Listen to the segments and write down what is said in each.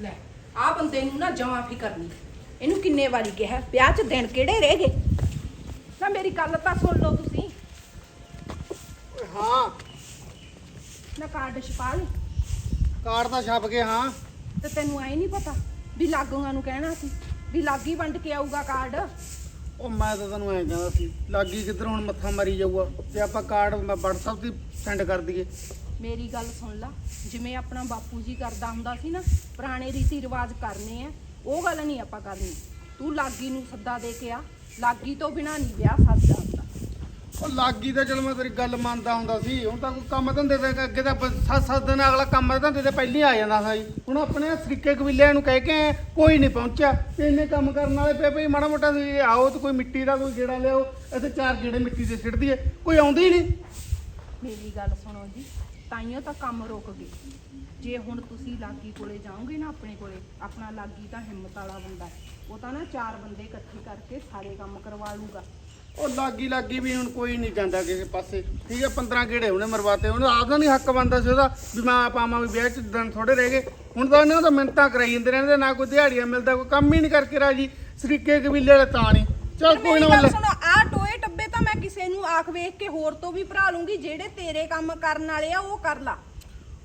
ਲੈ ਆ ਬੰਦੇ ਨੂੰ ਨਾ ਜਮਾ ਫਿਕਰ ਨਹੀਂ। ਇਹਨੂੰ ਕਿੰਨੇ ਵਾਰੀ ਕਿਹਾ ਵਿਆਹ 'ਚ ਦਿਨ ਕਿਹੜੇ ਰਹਿ ਗਏ? ਨਾ ਮੇਰੀ ਗੱਲ ਤਾਂ ਸੁਣ ਲਓ ਤੁਸੀਂ। ਓਏ ਹਾਂ। ਨਾ ਕਾਰਡ ਛਪਾ ਲਈ। ਕਾਰਡ ਤਾਂ ਛਪ ਗਏ ਹਾਂ। ਤੇ ਤੈਨੂੰ ਐ ਨਹੀਂ ਪਤਾ ਵੀ ਲਾਗੂਆਂ ਨੂੰ ਕਹਿਣਾ ਸੀ ਵੀ ਲਾਗੀ ਵੰਡ ਕੇ ਆਊਗਾ ਕਾਰਡ? ਉਹ ਮੈਂ ਤਾਂ ਤੈਨੂੰ ਐਂ ਕਹਿੰਦਾ ਸੀ ਲਾਗੀ ਕਿੱਧਰ ਹੁਣ ਮੱਥਾ ਮਾਰੀ ਜਾਊਗਾ? ਤੇ ਆਪਾਂ ਕਾਰਡ ਮੈਂ WhatsApp ਤੇ ਸੈਂਡ ਕਰ ਦਈਏ। ਮੇਰੀ ਗੱਲ ਸੁਣ ਲਾ। ਜਿਵੇਂ ਆਪਣਾ ਬਾਪੂ ਜੀ ਕਰਦਾ ਹੁੰਦਾ ਸੀ ਨਾ ਪੁਰਾਣੇ ਰੀਤੀ ਰਿਵਾਜ ਕਰਨੇ ਆ ਉਹ ਗੱਲ ਨਹੀਂ ਆਪਾਂ ਕਰਨੀ। ਤੂੰ ਲਾਗੀ ਨੂੰ ਸੱਦਾ ਦੇ ਕੇ ਆ ਲਾਗੀ ਤੋਂ ਬਿਨਾ ਨਹੀਂ ਵਿਆਹ ਹੁੰਦਾ। ਉਹ ਲਾਗੀ ਤਾਂ ਚਲ ਮੈਂ ਤੇਰੀ ਗੱਲ ਮੰਨਦਾ ਹੁੰਦਾ ਸੀ ਹੁਣ ਤਾਂ ਕੋਈ ਕੰਮ ਧੰਦੇ ਤੇ ਅੱਗੇ ਤਾਂ ਸੱਤ ਸੱਤ ਦਿਨ ਅਗਲਾ ਕੰਮ ਧੰਦੇ ਤੇ ਪਹਿਲਾਂ ਹੀ ਆ ਜਾਂਦਾ ਸੀ। ਹੁਣ ਆਪਣੇ ਸਰੀਕੇ ਕਬੀਲਿਆਂ ਨੂੰ ਕਹਿ ਕੇ ਕੋਈ ਨਹੀਂ ਪਹੁੰਚਿਆ। ਤੇ ਇੰਨੇ ਕੰਮ ਕਰਨ ਵਾਲੇ ਪਏ ਭਈ ਮਾੜਾ ਮੋਟਾ ਤੁਸੀਂ ਆਓ ਤੇ ਕੋਈ ਮਿੱਟੀ ਦਾ ਕੋਈ ਗੇੜਾ ਲਿਆਓ ਇੱਥੇ ਚਾਰ ਗੇੜੇ ਮਿੱਟੀ ਦੇ ਸਿੱਟ ਦਈਏ ਕੋਈ ਆਉਂਦੀ ਹੀ ਨਹੀਂ। ਮੇਰੀ ਗੱਲ ਸੁਣੋ ਜੀ ਤਾਈਓ ਤਾਂ ਕੰਮ ਰੁਕ ਗਏ। ਜੇ ਹੁਣ ਤੁਸੀਂ ਲਾਗੀ ਕੋਲੇ ਜਾਓਗੇ ਨਾ ਆਪਣੇ ਕੋਲੇ ਆਪਣਾ ਲਾਗੀ ਤਾਂ ਹਿੰਮਤ ਵਾਲਾ ਬੰਦਾ ਹੈ। ਉਹ ਤਾਂ ਨਾ ਚਾਰ ਬੰਦੇ ਇਕੱਠੇ ਕਰਕੇ ਸਾਰੇ ਕੰਮ ਕਰਵਾ ਲੂਗਾ। ਉਹ ਲਾਗੀ ਲਾਗੀ ਵੀ ਹੁਣ ਕੋਈ ਨਹੀਂ ਜਾਂਦਾ ਕਿਸੇ ਪਾਸੇ। ਠੀਕ ਹੈ 15 ਗੇੜੇ ਉਹਨੇ ਮਰਵਾਤੇ। ਉਹਨੂੰ ਆਪਦਾ ਨਹੀਂ ਹੱਕ ਬਣਦਾ ਸੀ ਉਹਦਾ ਵੀ ਮੈਂ ਆਪ ਆਵਾਂ ਵੀ ਵਿਆਹ ਚ ਦਿਨ ਥੋੜੇ ਰਹਿ ਗਏ। ਹੁਣ ਤਾਂ ਉਹਨਾਂ ਦਾ ਮਿੰਟਾਂ ਕਰਾਈ ਜਾਂਦੇ ਰਹਿੰਦੇ ਨਾ ਕੋਈ ਦਿਹਾੜੀਆਂ ਮਿਲਦਾ ਕੋਈ ਕੰਮ ਹੀ ਨਹੀਂ ਕਰਕੇ ਰਾਜੀ। ਸਰੀਕੇ ਕਬੀਲੇ ਵਾਲੇ ਤਾਂ ਨਹੀਂ। ਚੱਲ ਕੋਈ ਮੇਰੀ ਨਾ ਗੱਲ ਮੱਲੇ। ਸੁਣੋ ਆ ਟੋਏ ਟੱਬੇ ਤਾਂ ਮੈਂ ਕਿਸੇ ਨੂੰ ਆਖ ਵੇਖ ਕੇ ਹੋਰ ਤੋਂ ਵੀ ਭਰਾ ਲੂੰਗੀ ਜਿਹੜੇ ਤੇਰੇ ਕੰਮ ਕਰਨ ਵਾਲੇ ਆ ਉਹ ਕਰ ਲਾ।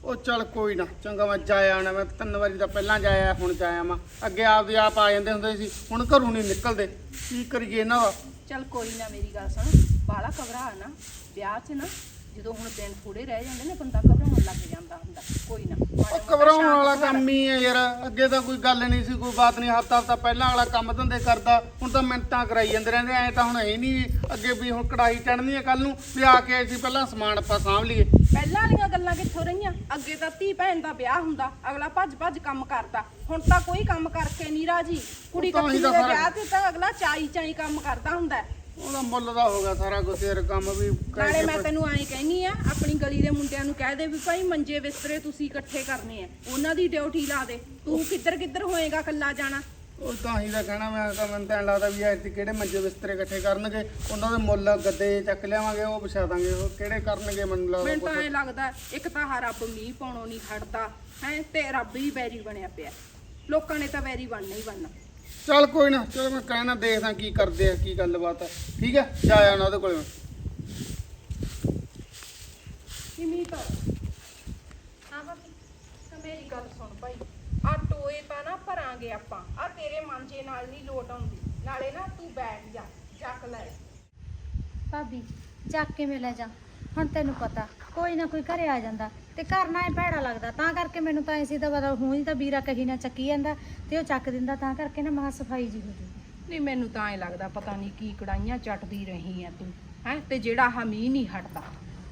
ਉਹ ਚੱਲ ਕੋਈ ਨਾ ਚੰਗਾ ਮੈਂ ਜਾਇਆ ਆਣਾ ਮੈਂ ਤਿੰਨ ਵਾਰੀ ਤਾਂ ਪਹਿਲਾਂ ਜਾਇਆ ਹੁਣ ਜਾਇਆ ਮੈਂ ਅੱਗੇ ਆਪਦੇ ਆਪ ਆ ਜਾਂਦੇ ਹੁੰਦੇ ਸੀ ਹੁਣ ਘਰੋਂ ਨਹੀਂ ਨਿਕਲਦੇ। ਕੀ ਕਰੀਏ ਨਾ ਚੱਲ ਕੋਈ ਨਾ ਮੇਰੀ ਗੱਲ ਸੁਣ ਬਾਲਾ ਘਬਰਾ ਨਾ ਵਿਆਹ 'ਚ ਨਾ ਜਦੋਂ ਹੁਣ ਦਿਨ ਥੋੜੇ ਰਹਿ ਜਾਂਦੇ ਨੇ ਬੰਦਾ ਘਬਰਾਉਣ ਲੱਗ ਜਾਂਦਾ ਹੁੰਦਾ ਕੋਈ ਨਾ। ਮਾੜਾ ਉਹ ਮੋਟਾ ਘਬਰਾਉਣ ਸ਼ਾਂਤ ਵਾਲਾ ਕੰਮ ਹੀ। ਹੈ ਯਾਰ ਅੱਗੇ ਤਾਂ ਕੋਈ ਗੱਲ ਨਹੀਂ ਸੀ ਕੋਈ ਬਾਤ ਨਹੀਂ ਹਫਤਾ ਹਫਤਾ ਪਹਿਲਾਂ ਵਾਲਾ ਕੰਮ ਧੰਦੇ ਕਰਦਾ ਹੁਣ ਤਾਂ ਮਿੰਟਾਂ ਕਰਾਈ ਜਾਂਦੇ ਰਹਿੰਦੇ ਐ ਤਾਂ ਹੁਣ ਹੈ ਨਹੀਂ ਅੱਗੇ ਵੀ ਹੁਣ ਕੜਾਈ ਚੜਨੀ ਹੈ ਕੱਲ ਨੂੰ ਵੀ ਆ ਕੇ ਅਸੀਂ ਪਹਿਲਾਂ ਸਮਾਨ ਆਪਾਂ ਸਾਂਭ ਲਈਏ। ਪਹਿਲਾਂ ਵਾਲੀਆਂ ਗੱਲਾਂ ਕਿੱਥੋਂ ਰਹੀਆਂ? ਅੱਗੇ ਤਾਂ ਧੀ ਭੈਣ ਦਾ ਵਿਆਹ ਹੁੰਦਾ ਅਗਲਾ ਭੱਜ ਭੱਜ ਕੰਮ ਕਰਦਾ। ਹੁਣ ਤਾਂ ਕੋਈ ਕੰਮ ਕਰਕੇ ਨਹੀਂ ਰਾਜੀ। ਕੁੜੀ ਉਹ ਤਾਂ ਕੱਟੀ ਹੀ ਦੇ ਤਾਂ ਸਾਰਾ- ਵਿਆਹ ਤੇ ਤਾਂ ਅਗਲਾ ਚਾਈ ਚਾਈ ਕੰਮ ਕਰਦਾ ਹੁੰਦਾ। ਹੈ। ਉਹਦਾ ਮੁੱਲ ਦਾ ਹੋ ਗਿਆ ਸਾਰਾ ਕੁਝ ਯਾਰ ਕੰਮ ਵੀ ਨਾਲੇ ਮੈਂ ਤੈਨੂੰ ਐਂ ਕਹਿਨੀ ਆ ਆਪਣੀ ਗਲੀ ਦੇ ਮੁੰਡਿਆਂ ਨੂੰ ਕਹਿ ਦੇ ਵੀ ਭਾਈ ਮੰਜੇ ਬਿਸਤਰੇ ਤੁਸੀਂ ਇਕੱਠੇ ਕਰਨੇ ਆ ਉਹਨਾਂ ਦੀ ਡਿਊਟੀ ਲਾ ਦੇ ਤੂੰ ਕਿੱਧਰ ਕਿੱਧਰ ਹੋਏਗਾ ਕੱਲਾ ਜਾਣਾ? ਉਹ ਤਾਂ ਹੀ ਤਾਂ ਕਹਿਣਾ ਮੈਂ ਤਾਂ ਮੈਨੂੰ ਤਾਂ ਐਂ ਲੱਗਦਾ ਵੀ ਐ ਕਿਹੜੇ ਮੰਜੇ ਬਿਸਤਰੇ ਇਕੱਠੇ ਕਰਨਗੇ ਉਹਨਾਂ ਦੇ ਮੁੱਲ ਗੱਦੇ ਚੱਕ ਲਿਆਵਾਂਗੇ ਉਹ ਵਿਛਾ ਦਾਂਗੇ ਉਹ ਕਿਹੜੇ ਕਰਨਗੇ ਮੈਨੂੰ ਲੱਗਦਾ ਮੈਨੂੰ ਤਾਂ। ਐਂ ਲੱਗਦਾ ਇੱਕ ਤਾਂ ਹਾ ਰੱਬ ਮੀਂਹ ਪਾਉਣੋਂ ਨਹੀਂ ਖੜਦਾ ਹੈ ਤੇ ਰੱਬ ਹੀ ਵੈਰੀ ਬਣਿਆ ਪਿਆ। ਲੋਕਾਂ ਨੇ ਤਾਂ ਵੈਰੀ ਬਣਨਾ ਹੀ ਬਣਨਾ। ਚੱਲ ਕੋਈ ਨਾ ਚਲੋ ਮੈਂ ਕਹਿਣਾ ਦੇਖਦਾ ਕੀ ਕਰਦੇ ਆ ਕੀ ਗੱਲਬਾਤ ਹੈ ਠੀਕ ਹੈ ਜਾ ਆਣਾ ਉਹਦੇ ਕੋਲੇ ਮੈਂ। ਕੀ ਮੀਂਹ ਤਾਂ? ਹਾਂ ਬਾਕੀ ਤਾਂ ਮੇਰੀ ਗੱਲ ਸੁਣ ਭਾਈ। ਆ ਟੋਏ ਤਾਂ ਨਾ ਭਰਾਂਗੇ ਆਪਾਂ। ਆ ਤੇਰੇ ਮਾਂਜੇ ਨਾਲ ਨਹੀਂ ਲੋਟ ਆਉਂਦੀ। ਨਾਲੇ ਨਾ ਤੂੰ ਬੈਠ ਜਾ ਚੱਕ ਲੈ। ਭਾਬੀ ਚੱਕ ਕਿਵੇਂ ਲੈ ਜਾ। ਹੁਣ ਤੈਨੂੰ ਪਤਾ ਕੋਈ ਨਾ ਕੋਈ ਘਰੇ ਆ ਜਾਂਦਾ ਤੇ ਘਰ ਨਾ ਇਹ ਭੈੜਾ ਲੱਗਦਾ। ਤਾਂ ਕਰਕੇ ਮੈਨੂੰ ਤਾਂ ਐਸੀ ਤਾਂ ਪਤਾ ਹੂੰ ਹੀ ਤਾਂ ਵੀਰਾ ਕਹੀ ਨਾ ਚੱਕੀ ਜਾਂਦਾ ਤੇ ਉਹ ਚੱਕ ਦਿੰਦਾ ਤਾਂ ਕਰਕੇ ਨਾ ਮਹਾ ਸਫ਼ਾਈ ਜੀ ਹੋ ਜੂਗੀ ਨਹੀਂ ਮੈਨੂੰ ਤਾਂ ਐ ਲੱਗਦਾ ਪਤਾ ਨਹੀਂ ਕੀ ਕੜਾਈਆਂ ਚੱਟਦੀ ਰਹੀ ਐ ਤੂੰ ਹੈ? ਤੇ ਜਿਹੜਾ ਹਮੀ ਨਹੀਂ ਹਟਦਾ।